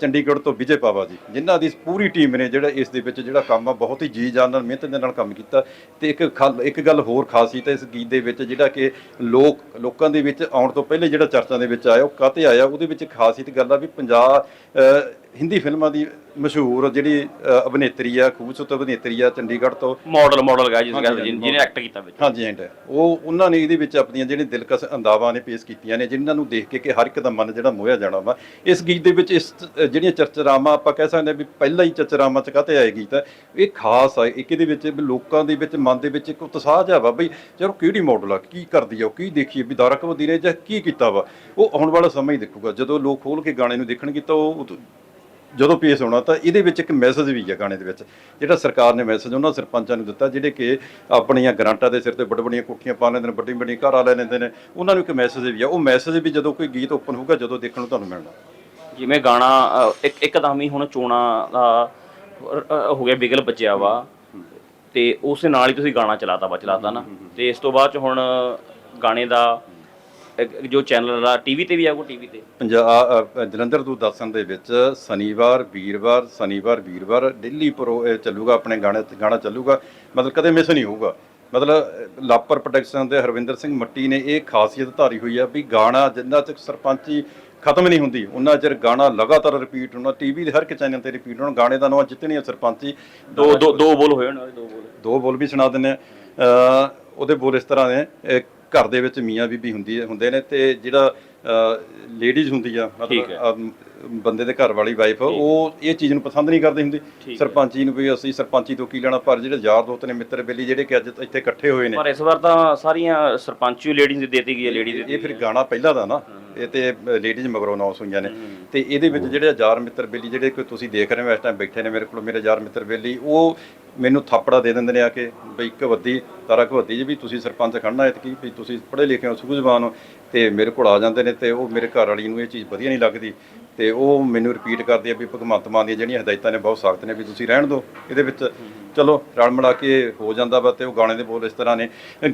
Speaker 9: ਚੰਡੀਗੜ੍ਹ ਤੋਂ ਵਿਜੇ ਪਾਵਾ ਜੀ, ਜਿਨ੍ਹਾਂ ਦੀ ਪੂਰੀ ਟੀਮ ਨੇ ਜਿਹੜਾ ਇਸ ਦੇ ਵਿੱਚ ਜਿਹੜਾ ਕੰਮ ਆ, ਬਹੁਤ ਹੀ ਜੀ ਜਾਨ ਨਾਲ, ਮਿਹਨਤ ਦੇ ਨਾਲ ਕੰਮ ਕੀਤਾ। ਤੇ ਇੱਕ ਖਲ- ਇੱਕ ਗੱਲ ਹੋਰ ਖਾਸੀਅਤ ਹੈ ਇਸ ਗੀਤ ਦੇ ਵਿੱਚ ਜਿਹੜਾ ਕਿ ਲੋਕ, ਲੋਕਾਂ ਦੇ ਵਿੱਚ ਆਉਣ ਤੋਂ ਪਹਿਲੇ ਜਿਹੜਾ ਚਰਚਾ ਦੇ ਵਿੱਚ ਆਇਆ, ਉਹ ਕਾਤੇ ਆਇਆ? ਉਹਦੇ ਵਿੱਚ ਖਾਸੀਅਤ ਗੱਲ ਆ ਵੀ ਪੰਜਾਬ ਹਿੰਦੀ ਫਿਲਮਾਂ ਦੀ ਮਸ਼ਹੂਰ ਜਿਹੜੀ ਅ, ਅਭਿਨੇਤਰੀ ਆ ਖੂਬਸੂਰਤ ਅਭਿਨੇਤਰੀ ਆ ਚੰਡੀਗੜ੍ਹ ਤੋਂ।
Speaker 4: ਮਾਡਲ ਮਾਡਲ ਗਾ ਜਿਸ ਗੱਲ ਜਿਹਨੇ ਐਕਟ ਕੀਤਾ ਵਿੱਚ।
Speaker 9: ਹਾਂਜੀ ਐਂਡ ਉਹ ਉਹਨਾਂ ਨੇ ਇਹਦੇ ਵਿੱਚ ਆਪਣੀਆਂ ਜਿਹੜੀਆਂ ਦਿਲਕਸ਼ ਅੰਦਾਵਾਂ ਨੇ ਪੇਸ਼ ਕੀਤੀਆਂ ਨੇ ਜਿਨ੍ਹਾਂ ਨੂੰ ਦੇਖ ਕੇ ਕਿ ਹਰ ਇੱਕ ਦਾ ਮਨ ਜਿਹੜਾ ਮੋਹਿਆ ਜਾਣਾ ਵਾ। ਇਸ ਗੀਤ ਦੇ ਵਿੱਚ ਇਸ ਅ, ਜਿਹੜੀਆਂ ਚਰਚਰਾਵਾਂ ਆਪਾਂ ਕਹਿ ਸਕਦੇ ਹਾਂ ਵੀ ਪਹਿਲਾਂ ਹੀ ਚਰਚਰਾਵਾਂ ਚ ਕਾਤੇ ਆਏ ਗੀਤ ਹੈ ਇਹ ਖਾਸ ਆ ਇੱਕ ਇਹਦੇ ਵਿੱਚ ਵੀ ਲੋਕਾਂ ਦੇ ਵਿੱਚ ਮਨ ਦੇ ਵਿੱਚ ਇੱਕ ਉਤਸ਼ਾਹ ਜਿਹਾ ਵਾ ਬਈ ਚਲੋ ਕਿਹੜੀ ਮਾਡਲ ਆ ਕੀ ਕਰਦੀ ਆ ਉਹ ਕੀ ਦੇਖੀਏ ਵੀ ਦਾਰਾ ਕਬੱਦੀ ਨੇ ਜਾਂ ਕੀ ਕੀਤਾ ਵਾ। ਉਹ ਆਉਣ ਵਾਲਾ ਸਮਾਂ ਹੀ ਦੇਖੂਗਾ। ਜਦੋਂ ਲੋਕ ਖੋਲ ਕੇ ਗਾਣੇ ਨੂੰ ਦੇਖਣਗੇ ਤਾਂ ਉਹ ਜਦੋਂ ਪੇਸ਼ ਹੋਣਾ ਤਾਂ ਇਹਦੇ ਵਿੱਚ ਇੱਕ ਮੈਸੇਜ ਵੀ ਹੈ ਗਾਣੇ ਦੇ ਵਿੱਚ। ਜਿਹੜਾ ਸਰਕਾਰ ਨੇ ਮੈਸੇਜ ਉਹਨਾਂ ਸਰਪੰਚਾਂ ਨੂੰ ਦਿੱਤਾ ਜਿਹੜੇ ਕਿ ਆਪਣੀਆਂ ਗ੍ਰਾਂਟਾਂ ਦੇ ਸਿਰ ਤੇ ਵੱਡ ਵੱਡੀਆਂ ਕੋਠੀਆਂ ਪਾ ਲੈਂਦੇ ਨੇ ਵੱਡੀ ਵੱਡੀਆਂ ਘਰਾਂ ਲੈ ਲੈਂਦੇ ਨੇ ਉਹਨਾਂ ਨੂੰ ਇੱਕ ਮੈਸੇਜ ਵੀ ਆ। ਉਹ ਮੈਸੇਜ ਵੀ ਜਦੋਂ ਕੋਈ ਗੀਤ ਓਪਨ ਹੋਊਗਾ ਜਦੋਂ ਦੇਖਣ ਨੂੰ ਤੁਹਾਨੂੰ ਮਿਲਣਾ।
Speaker 4: ਜਿਵੇਂ ਗਾਣਾ ਇੱਕ ਇੱਕਦਮ ਹੀ ਹੁਣ ਚੋਣਾਂ ਦਾ ਹੋ ਗਿਆ ਬਿਗਲ ਬਚਿਆ ਵਾ। ਤੇ ਉਸ ਨਾਲ ਹੀ ਤੁਸੀਂ ਗਾਣਾ ਚਲਾਤਾ ਵਾ ਚਲਾਤਾ ਨਾ। ਤੇ ਇਸ ਤੋਂ ਬਾਅਦ ਚ ਹੁਣ ਗਾਣੇ ਦਾ ਜੋ ਚੈਨਲ ਆ ਟੀਵੀ ਤੇ ਵੀ ਆਊਗਾ ਟੀਵੀ ਤੇ?
Speaker 9: ਪੰਜਾਬ ਜਲੰਧਰ ਦੂਰਦਰਸ਼ਨ ਦੇ ਵਿੱਚ ਸ਼ਨੀਵਾਰ ਵੀਰਵਾਰ ਸ਼ਨੀਵਾਰ ਵੀਰਵਾਰ ਦਿੱਲੀ ਪ੍ਰੋ ਇਹ ਚੱਲੂਗਾ ਆਪਣੇ ਗਾਣੇ ਗਾਣਾ ਚੱਲੂਗਾ ਮਤਲਬ ਕਦੇ ਮਿਸ ਨਹੀਂ ਹੋਊਗਾ। ਮਤਲਬ ਲਾਪਰ ਪ੍ਰੋਡਕਸ਼ਨ ਦੇ ਹਰਵਿੰਦਰ ਸਿੰਘ ਮੱਟੀ ਨੇ ਇਹ ਖਾਸੀਅਤ ਧਾਰੀ ਹੋਈ ਆ ਵੀ ਗਾਣਾ ਜਿੰਨਾ ਤੱਕ ਸਰਪੰਚੀ ਖਤਮ ਨਹੀਂ ਹੁੰਦੀ ਉਹਨਾਂ ਚਿਰ ਗਾਣਾ ਲਗਾਤਾਰ ਰਿਪੀਟ ਹੋਣਾ ਟੀਵੀ ਦੇ ਹਰ ਇੱਕ ਚੈਨਲ ਤੇ ਰਿਪੀਟ ਹੋਣਾ ਗਾਣੇ ਦਾ ਨਾਮ ਜਿੱਤਣੀ ਆ ਸਰਪੰਚੀ।
Speaker 4: ਦੋ ਦੋ ਦੋ ਬੋਲ ਹੋਏ ਉਹਨਾਂ ਦੇ ਦੋ ਬੋਲ।
Speaker 9: ਦੋ ਬੋਲ ਵੀ ਸੁਣਾ ਦਿੰਦੇ ਆ। ਉਹਦੇ ਬੋਲ ਇਸ ਤਰ੍ਹਾਂ ਨੇ ਘਰ ਦੇ ਵਿੱਚ ਮੀਆਂ ਬੀਬੀ ਹੁੰਦੀ ਹੁੰਦੇ ਨੇ ਤੇ ਜਿਹੜਾ ਲੇਡੀਜ਼ ਹੁੰਦੀ ਆ
Speaker 4: ਠੀਕ ਹੈ।
Speaker 9: ਅਮ, ਬੰਦੇ ਦੇ ਘਰ ਵਾਲੀ ਵਾਈਫ ਉਹ ਇਹ ਚੀਜ਼ ਨੂੰ ਪਸੰਦ ਨਹੀਂ ਕਰਦੀ ਹੁੰਦੀ। ਸਰਪੰਚੀ ਨੂੰ ਵੀ ਅਸੀਂ ਸਰਪੰਚੀ ਤੋਂ ਕੀ ਲੈਣਾ ਪਰ ਜਿਹੜੇ ਯਾਰ ਦੋਸਤ ਨੇ ਮਿੱਤਰ ਬੇਲੀ ਜਿਹੜੇ ਕਿ ਅੱਜ ਇੱਥੇ ਇਕੱਠੇ ਹੋਏ ਨੇ।
Speaker 4: ਪਰ ਇਸ ਵਾਰ ਤਾਂ ਸਾਰੀਆਂ ਸਰਪੰਚੀ ਲੇਡੀਜ਼ ਦੀ ਦੇਤੀ ਗਈ ਹੈ ਲੇਡੀਜ਼
Speaker 9: ਇਹ ਫਿਰ ਗਾਣਾ ਪਹਿਲਾਂ ਦਾ ਨਾ ਇਹ ਤੇ ਲੇਡੀਜ਼ ਮਗਰੋਂ ਅਨਾਉਂਸ ਹੋਈਆਂ ਨੇ। ਤੇ ਇਹਦੇ ਵਿੱਚ ਜਿਹੜੇ ਯਾਰ ਮਿੱਤਰ ਬੇਲੀ ਜਿਹੜੇ ਕੋਈ ਤੁਸੀਂ ਦੇਖ ਰਹੇ ਹੋ ਇਸ ਟਾਈਮ ਬੈਠੇ ਨੇ ਮੇਰੇ ਕੋਲ ਮੇਰੇ ਯਾਰ ਮਿੱਤਰ ਬੇਲੀ ਉਹ ਮੈਨੂੰ ਥਾਪੜਾ ਦੇ ਦਿੰਦੇ ਨੇ ਆ ਕੇ ਬਈ ਕਬੱਦੀ ਤਾਰਾ ਕਬੱਦੀ 'ਚ ਵੀ ਤੁਸੀਂ ਸਰਪੰਚ ਖੜਨਾ ਐਤਕੀ ਵੀ ਤੁਸੀਂ ਪੜ੍ਹੇ ਲਿਖੇ ਹੋ ਸੂਝਵਾਨ ਹੋ ਤੇ ਮੇਰੇ ਕੋਲ ਆ ਜਾਂਦੇ ਨੇ ਤੇ ਉਹ ਮੇਰੇ ਘਰ ਵਾਲੀ ਨੂੰ ਇਹ ਚੀਜ਼ ਵਧੀਆ ਨਹੀਂ ਲੱਗਦੀ। ਤੇ ਉਹ ਮੈਨੂੰ ਰਿਪੀਟ ਕਰਦੀ ਆ ਵੀ ਭਗਵੰਤ ਮਾਨ ਦੀਆਂ ਜਿਹੜੀਆਂ ਹਦਾਇਤਾਂ ਨੇ ਬਹੁਤ ਸਖਤ ਨੇ ਵੀ ਤੁਸੀਂ ਰਹਿਣ ਦਿਓ। ਇਹਦੇ ਵਿੱਚ ਚਲੋ ਰਲ ਮਿਲਾ ਕੇ ਹੋ ਜਾਂਦਾ ਵਾ ਤੇ ਉਹ ਗਾਣੇ ਦੇ ਬੋਲ ਇਸ ਤਰ੍ਹਾਂ ਨੇ,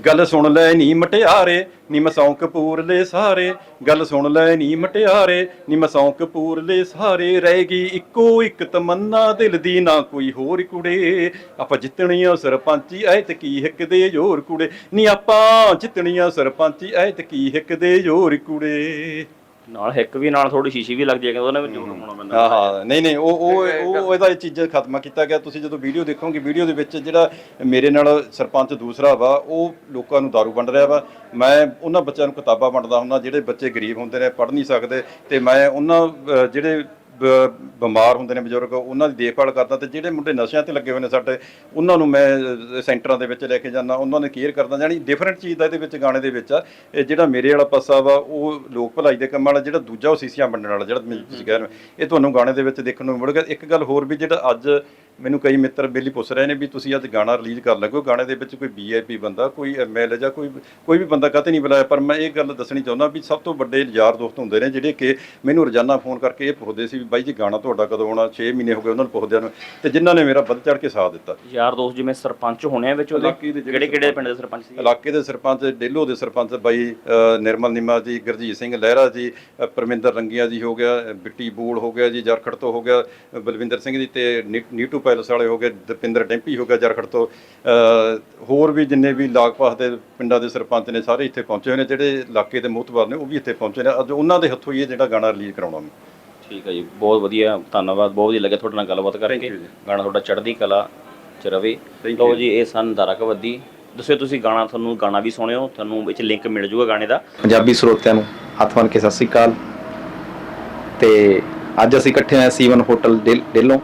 Speaker 9: ਗੱਲ ਸੁਣ ਲੈ ਨੀ ਮਟਿਆਰੇ, ਨੀ ਮਸੌਂ ਕਪੂਰਲੇ ਸਾਰੇ। ਗੱਲ ਸੁਣ ਲੈ ਨੀ ਮਟਿਆਰੇ, ਨੀ ਮਸੌਂ ਕਪੂਰਲੇ ਸਾਰੇ। ਰਹੇਗੀ ਇੱਕੋ ਇੱਕ ਤਮੰਨਾ ਦਿਲ ਦੀ, ਨਾ ਕੋਈ ਹੋਰ ਕੁੜੇ। ਆਪਾਂ ਜਿੱਤਣੀਆਂ ਸਰਪੰਚੀ, ਐਤ ਕੀ ਹਿੱਕ ਦੇ ਜ਼ੋਰ ਕੁੜੇ। ਨੀ ਆਪਾਂ ਜਿੱਤਣੀਆਂ ਸਰਪੰਚੀ, ਐਤ ਕੀ ਹਿੱਕ ਦੇ ਜ਼ੋਰ ਕੁੜੇ।
Speaker 4: ਨਾਲ ਹਿੱਕ ਵੀ ਨਾਲ ਥੋੜੀ ਸ਼ੀਸ਼ੀ ਵੀ ਲੱਗਦੀ ਹੈ ਕਹਿੰਦੇ ਉਹਨਾਂ ਵਿੱਚ ਜੋਰ ਹੋਣਾ ਪੈਂਦਾ
Speaker 9: ਹਾਂ ਹਾਂ ਨਹੀਂ ਨਹੀਂ ਉਹ ਉਹ ਉਹ ਇਹਦਾ ਇਹ ਚੀਜ਼ਾਂ ਖਤਮ ਕੀਤਾ ਗਿਆ। ਤੁਸੀਂ ਜਦੋਂ ਵੀਡੀਓ ਦੇਖੋਗੇ ਵੀਡੀਓ ਦੇ ਵਿੱਚ ਜਿਹੜਾ ਮੇਰੇ ਨਾਲ ਸਰਪੰਚ ਦੂਸਰਾ ਵਾ ਉਹ ਲੋਕਾਂ ਨੂੰ दारू ਵੰਡ ਰਿਹਾ ਵਾ। ਮੈਂ ਉਹਨਾਂ ਬੱਚਿਆਂ ਨੂੰ ਕਿਤਾਬਾਂ ਵੰਡਦਾ ਹੁੰਦਾ ਜਿਹੜੇ ਬੱਚੇ ਗਰੀਬ ਹੁੰਦੇ ਨੇ ਪੜ੍ਹ ਨਹੀਂ ਸਕਦੇ। ਤੇ ਮੈਂ ਉਹਨਾਂ ਜਿਹੜੇ ਬਿਮਾਰ ਹੁੰਦੇ ਨੇ ਬਜ਼ੁਰਗ, ਉਹਨਾਂ ਦੀ ਦੇਖਭਾਲ ਕਰਦਾ ਤੇ ਜਿਹੜੇ ਮੁੰਡੇ ਨਸ਼ਿਆਂ ਤੇ ਲੱਗੇ ਹੋਏ ਨੇ ਸਾਡੇ, ਉਹਨਾਂ ਨੂੰ ਮੈਂ ਸੈਂਟਰਾਂ ਦੇ ਵਿੱਚ ਲੈ ਕੇ ਜਾਂਦਾ, ਉਹਨਾਂ ਨੇ ਕੇਅਰ ਕਰਦਾ ਜਾਨੀ ਡਿਫਰੈਂਟ ਚੀਜ਼ ਦਾ ਇਹਦੇ ਵਿੱਚ, ਗਾਣੇ ਦੇ ਵਿੱਚ ਆ, ਇਹ ਜਿਹੜਾ ਮੇਰੇ ਵਾਲਾ ਪਾਸਾ ਵਾ, ਉਹ ਲੋਕ ਭਲਾਈ ਦੇ ਕੰਮਾਂ ਵਾਲਾ, ਜਿਹੜਾ ਦੂਜਾ ਉਹ ਸੀਸੀਆਂ ਵੰਡਣ ਵਾਲਾ, ਜਿਹੜਾ ਮੈਂ- ਤੁਸੀਂ ਕਹਿ ਰਹੇ ਇਹ ਤੁਹਾਨੂੰ ਗਾਣੇ ਦੇ ਵਿੱਚ ਦੇਖਣ ਨੂੰ ਮਿਲੇਗਾ। ਇੱਕ ਗੱਲ ਹੋਰ ਵੀ ਜਿਹੜਾ ਅੱਜ ਮੈਨੂੰ ਕਈ ਮਿੱਤਰ ਬੇਲੀ ਪੁੱਛ ਰਹੇ ਨੇ ਵੀ ਤੁਸੀਂ ਅੱਜ ਗਾਣਾ ਰਿਲੀਜ਼ ਕਰ ਲੱਗੋ ਗਾਣੇ ਦੇ ਵਿੱਚ ਕੋਈ ਵੀਆਈਪੀ ਬੰਦਾ ਕੋਈ ਐਮਐਲਏ ਜਾਂ ਕੋਈ ਕੋਈ ਵੀ ਬੰਦਾ ਕਾਤੇ ਨਹੀਂ ਬੁਲਾਇਆ। ਪਰ ਮੈਂ ਇਹ ਗੱਲ ਦੱਸਣੀ ਚਾਹੁੰਦਾ ਵੀ ਸਭ ਤੋਂ ਵੱਡੇ ਯਾਰ ਦੋਸਤ ਹੁੰਦੇ ਨੇ ਜਿਹੜੇ ਕਿ ਮੈਨੂੰ ਰੋਜ਼ਾਨਾ ਫੋਨ ਕਰਕੇ ਇਹ ਪੁੱਛਦੇ ਸੀ ਵੀ ਬਾਈ ਜੀ ਗਾਣਾ ਤੁਹਾਡਾ ਕਦੋਂ ਆਉਣਾ? 6 ਮਹੀਨੇ ਹੋ ਗਏ ਉਹਨਾਂ ਨੂੰ ਪੁੱਛਦਿਆਂ ਨੂੰ। ਤੇ ਜਿਨ੍ਹਾਂ ਨੇ ਮੇਰਾ ਵੱਧ ਚੜ ਕੇ ਸਾਥ ਦਿੱਤਾ।
Speaker 4: ਯਾਰ ਦੋਸਤ ਜਿਵੇਂ ਸਰਪੰਚ ਹੋਣੇ ਆ ਵਿੱਚ ਉਹਦੇ ਕਿਹੜੇ ਕਿਹੜੇ ਪਿੰਡ ਦੇ ਸਰਪੰਚ ਸੀ
Speaker 9: ਇਲਾਕੇ ਦੇ ਸਰਪੰਚ ਡੇਲੋ ਦੇ ਸਰਪੰਚ ਬਾਈ ਨਿਰਮਲ ਨਿੰਮਾ ਜੀ ਗੁਰਜੀਤ ਸਿੰਘ ਲਹਿਰਾ ਜੀ ਪਰਮਿੰਦਰ ਰੰਗੀਆ ਜੀ ਹੋ ਗਿਆ ਬਿੱਟੀ ਬੂਲ ਹੋ ਗਿਆ ਜੀ ਜਰਖੜ ਤੋਂ ਹੋ ਗਿਆ ਬਲਵਿੰਦਰ ਸਿੰਘ ਜੀ ਤੇ ਨੀ- ਨੀਟੂ ਪੈਲਸ ਵਾਲੇ ਹੋ ਗਏ ਦਪਿੰਦਰ ਡੈਂਪੀ ਹੋ ਗਿਆ ਜਰਖੜ ਤੋਂ ਅ, ਹੋਰ ਵੀ ਜਿੰਨੇ ਵੀ ਲਾਗਪਾਸ ਦੇ ਪਿੰਡਾਂ ਦੇ ਸਰਪੰਚ ਨੇ ਸਾਰੇ ਇੱਥੇ ਪਹੁੰਚੇ ਹੋਏ ਨੇ ਜਿਹੜੇ ਇਲਾਕੇ ਦੇ ਮੋਹਤਬਾਰ ਨੇ ਉਹ ਵੀ ਇੱਥੇ ਪਹੁੰਚੇ ਨੇ। ਅੱਜ ਉਹਨਾਂ ਦੇ ਹੱਥੋਂ ਹੀ ਇਹ ਜਿਹੜਾ ਗਾਣਾ ਰਿਲੀਜ਼ ਕਰਾਉਣਾ ਮੈਂ।
Speaker 4: ਠੀਕ ਹੈ ਜੀ ਬਹੁਤ ਵਧੀਆ ਧੰਨਵਾਦ ਬਹੁਤ ਵਧੀਆ ਲੱਗਿਆ ਤੁਹਾਡੇ ਨਾਲ ਗੱਲਬਾਤ ਕਰਕੇ। ਗਾਣਾ ਤੁਹਾਡਾ ਚੜ੍ਹਦੀ ਕਲਾ ਚ ਰਵੇ।
Speaker 9: You।
Speaker 4: ਜੀ। ਇਹ ਸਨ ਦਾਰਾ ਕਬੱਦੀ ਦੱਸਿਓ ਤੁਸੀਂ ਗਾਣਾ ਤੁਹਾਨੂੰ ਗਾਣਾ ਵੀ ਸੁਣਿਓ ਤੁਹਾਨੂੰ ਵਿੱਚ ਲਿੰਕ ਮਿਲ ਜੂਗਾ ਗਾਣੇ ਦਾ।
Speaker 10: ਪੰਜਾਬੀ ਸਰੋਤਿਆਂ ਨੂੰ ਹੱਥ ਬੰਨ੍ਹ ਕੇ ਸਤਿ ਸ੍ਰੀ ਅਕਾਲ। ਤੇ ਅੱਜ ਅਸੀਂ ਇਕੱਠੇ ਹੋਏ ਸੀਵਨ ਹੋਟਲ ਡੇਲ-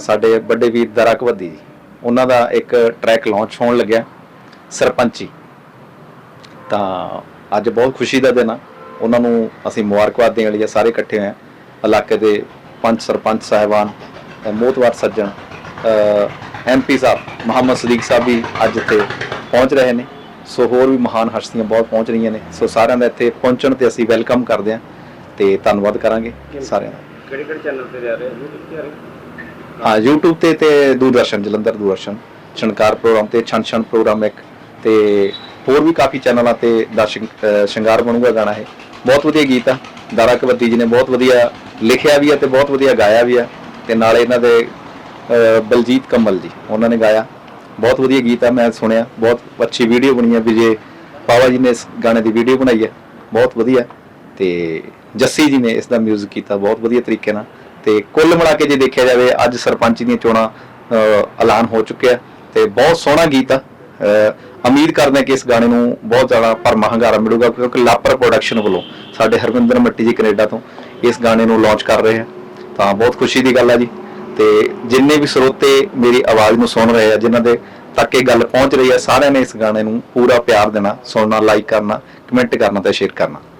Speaker 10: ਸਾਡੇ ਵੱਡੇ ਵੀਰ ਦਰਾ ਕਵੱਦੀ ਜੀ। ਉਹਨਾਂ ਦਾ ਇੱਕ ਟਰੈਕ ਲਾਂਚ ਹੋਣ ਲੱਗਿਆ ਸਰਪੰਚੀ। ਤਾਂ ਅੱਜ ਬਹੁਤ ਖੁਸ਼ੀ ਦਾ ਦਿਨ ਆ। ਉਹਨਾਂ ਨੂੰ ਅਸੀਂ ਮੁਬਾਰਕਬਾਦ ਦੇਣ ਲਈ ਸਾਰੇ ਇਕੱਠੇ ਹੋਏ ਹਾਂ ਇਲਾਕੇ ਦੇ ਪੰਜ ਸਰਪੰਚ ਸਾਹਿਬਾਨ ਅਹ ਮੋਹਤਵਾਰ ਸੱਜਣ ਐਮਪੀ ਸਾਹਿਬ ਮੁਹੰਮਦ ਸਦੀਕ ਸਾਹਿਬ ਵੀ ਅੱਜ ਇੱਥੇ ਪਹੁੰਚ ਰਹੇ ਨੇ। ਸੋ ਹੋਰ ਵੀ ਮਹਾਨ ਹਸਤੀਆਂ ਬਹੁਤ ਪਹੁੰਚ ਰਹੀਆਂ ਨੇ। ਸੋ ਸਾਰਿਆਂ ਦਾ ਇੱਥੇ ਪਹੁੰਚਣ ਤੇ ਅਸੀਂ ਵੈਲਕਮ ਕਰਦੇ ਹਾਂ ਤੇ ਧੰਨਵਾਦ ਕਰਾਂਗੇ ਸਾਰਿਆਂ ਦਾ।
Speaker 4: ਕਿਹੜੇ ਕਿਹੜੇ ਚੈਨਲ ਤੇ ਜਾ ਰਹੇ YouTube ਤੇ ਆ ਰਹੇ
Speaker 10: ਹਾਂ, YouTube ਤੇ ਤੇ ਦੂਰਦਰਸ਼ਨ, ਜਲੰਧਰ ਦੂਰਦਰਸ਼ਨ ਛਣਕਾਰ ਪ੍ਰੋਗਰਾਮ ਤੇ ਛਣ ਛਣ ਪ੍ਰੋਗਰਾਮ ਇੱਕ ਤੇ ਹੋਰ ਵੀ ਕਾਫੀ ਚੈਨਲਾਂ ਤੇ ਦਰਸ਼ਕ ਸ਼ਿੰਗਾਰ ਬਣੂਗਾ ਗਾਣਾ ਹੈ ਬਹੁਤ ਵਧੀਆ ਗੀਤ ਆ। ਦਾਰਾ ਕਬੱਦੀ ਜੀ ਨੇ ਬਹੁਤ ਵਧੀਆ ਲਿਖਿਆ ਵੀ ਆ ਤੇ ਬਹੁਤ ਵਧੀਆ ਗਾਇਆ ਵੀ ਆ। ਤੇ ਨਾਲੇ ਇਹਨਾਂ ਦੇ ਬਲਜੀਤ ਕਮਲ ਜੀ, ਉਹਨਾਂ ਨੇ ਗਾਇਆ। ਬਹੁਤ ਵਧੀਆ ਗੀਤ ਆ, ਮੈਂ ਸੁਣਿਆ। ਬਹੁਤ ਅੱਛੀ ਵੀਡੀਓ ਬਣੀ ਆ, ਵਿਜੇ ਪਾਵਾ ਜੀ ਨੇ ਇਸ ਗਾਣੇ ਦੀ ਵੀਡੀਓ ਬਣਾਈ ਹੈ ਬਹੁਤ ਵਧੀਆ। ਤੇ ਜੱਸੀ ਜੀ ਨੇ ਇਸ ਦਾ ਮਿਊਜ਼ਿਕ ਕੀਤਾ, ਬਹੁਤ ਵਧੀਆ ਤਰੀਕੇ ਨਾਲ। ਤੇ ਕੁੱਲ ਮਿਲਾ ਕੇ ਜੇ ਦੇਖਿਆ ਜਾਵੇ, ਅੱਜ ਸਰਪੰਚ ਦੀਆਂ ਚੋਣਾਂ ਐਲਾਨ ਹੋ ਚੁੱਕਿਆ ਤੇ ਬਹੁਤ ਸੋਹਣਾ ਗੀਤ ਆ। ਉਮੀਦ ਕਰਦੇ ਹਾਂ ਕਿ ਇਸ ਗਾਣੇ ਨੂੰ ਬਹੁਤ ਜ਼ਿਆਦਾ ਭਰਮਾ ਹੰਗਾਰਾ ਮਿਲੂਗਾ ਕਿਉਂਕਿ ਲਾਪਰ ਪ੍ਰੋਡਕਸ਼ਨ ਵੱਲੋਂ ਸਾਡੇ ਹਰਵਿੰਦਰ ਮੱਟੀ ਜੀ ਕੈਨੇਡਾ ਤੋਂ ਇਸ ਗਾਣੇ ਨੂੰ ਲਾਂਚ ਕਰ ਰਹੇ ਆ। ਤਾਂ ਬਹੁਤ ਖੁਸ਼ੀ ਦੀ ਗੱਲ ਆ ਜੀ। ਤੇ ਜਿੰਨੇ ਵੀ ਸਰੋਤੇ ਮੇਰੀ ਆਵਾਜ਼ ਨੂੰ ਸੁਣ ਰਹੇ ਆ, ਜਿਨ੍ਹਾਂ ਦੇ ਤੱਕ ਇਹ ਗੱਲ ਪਹੁੰਚ ਰਹੀ ਹੈ ਸਾਰਿਆਂ ਨੇ ਇਸ ਗਾਣੇ ਨੂੰ ਪੂਰਾ ਪਿਆਰ ਦੇਣਾ, ਸੁਣਨਾ ਲਾਈਕ ਕਰਨਾ ਕਮੈਂਟ ਕਰਨਾ ਤੇ ਸ਼ੇਅਰ ਕਰਨਾ।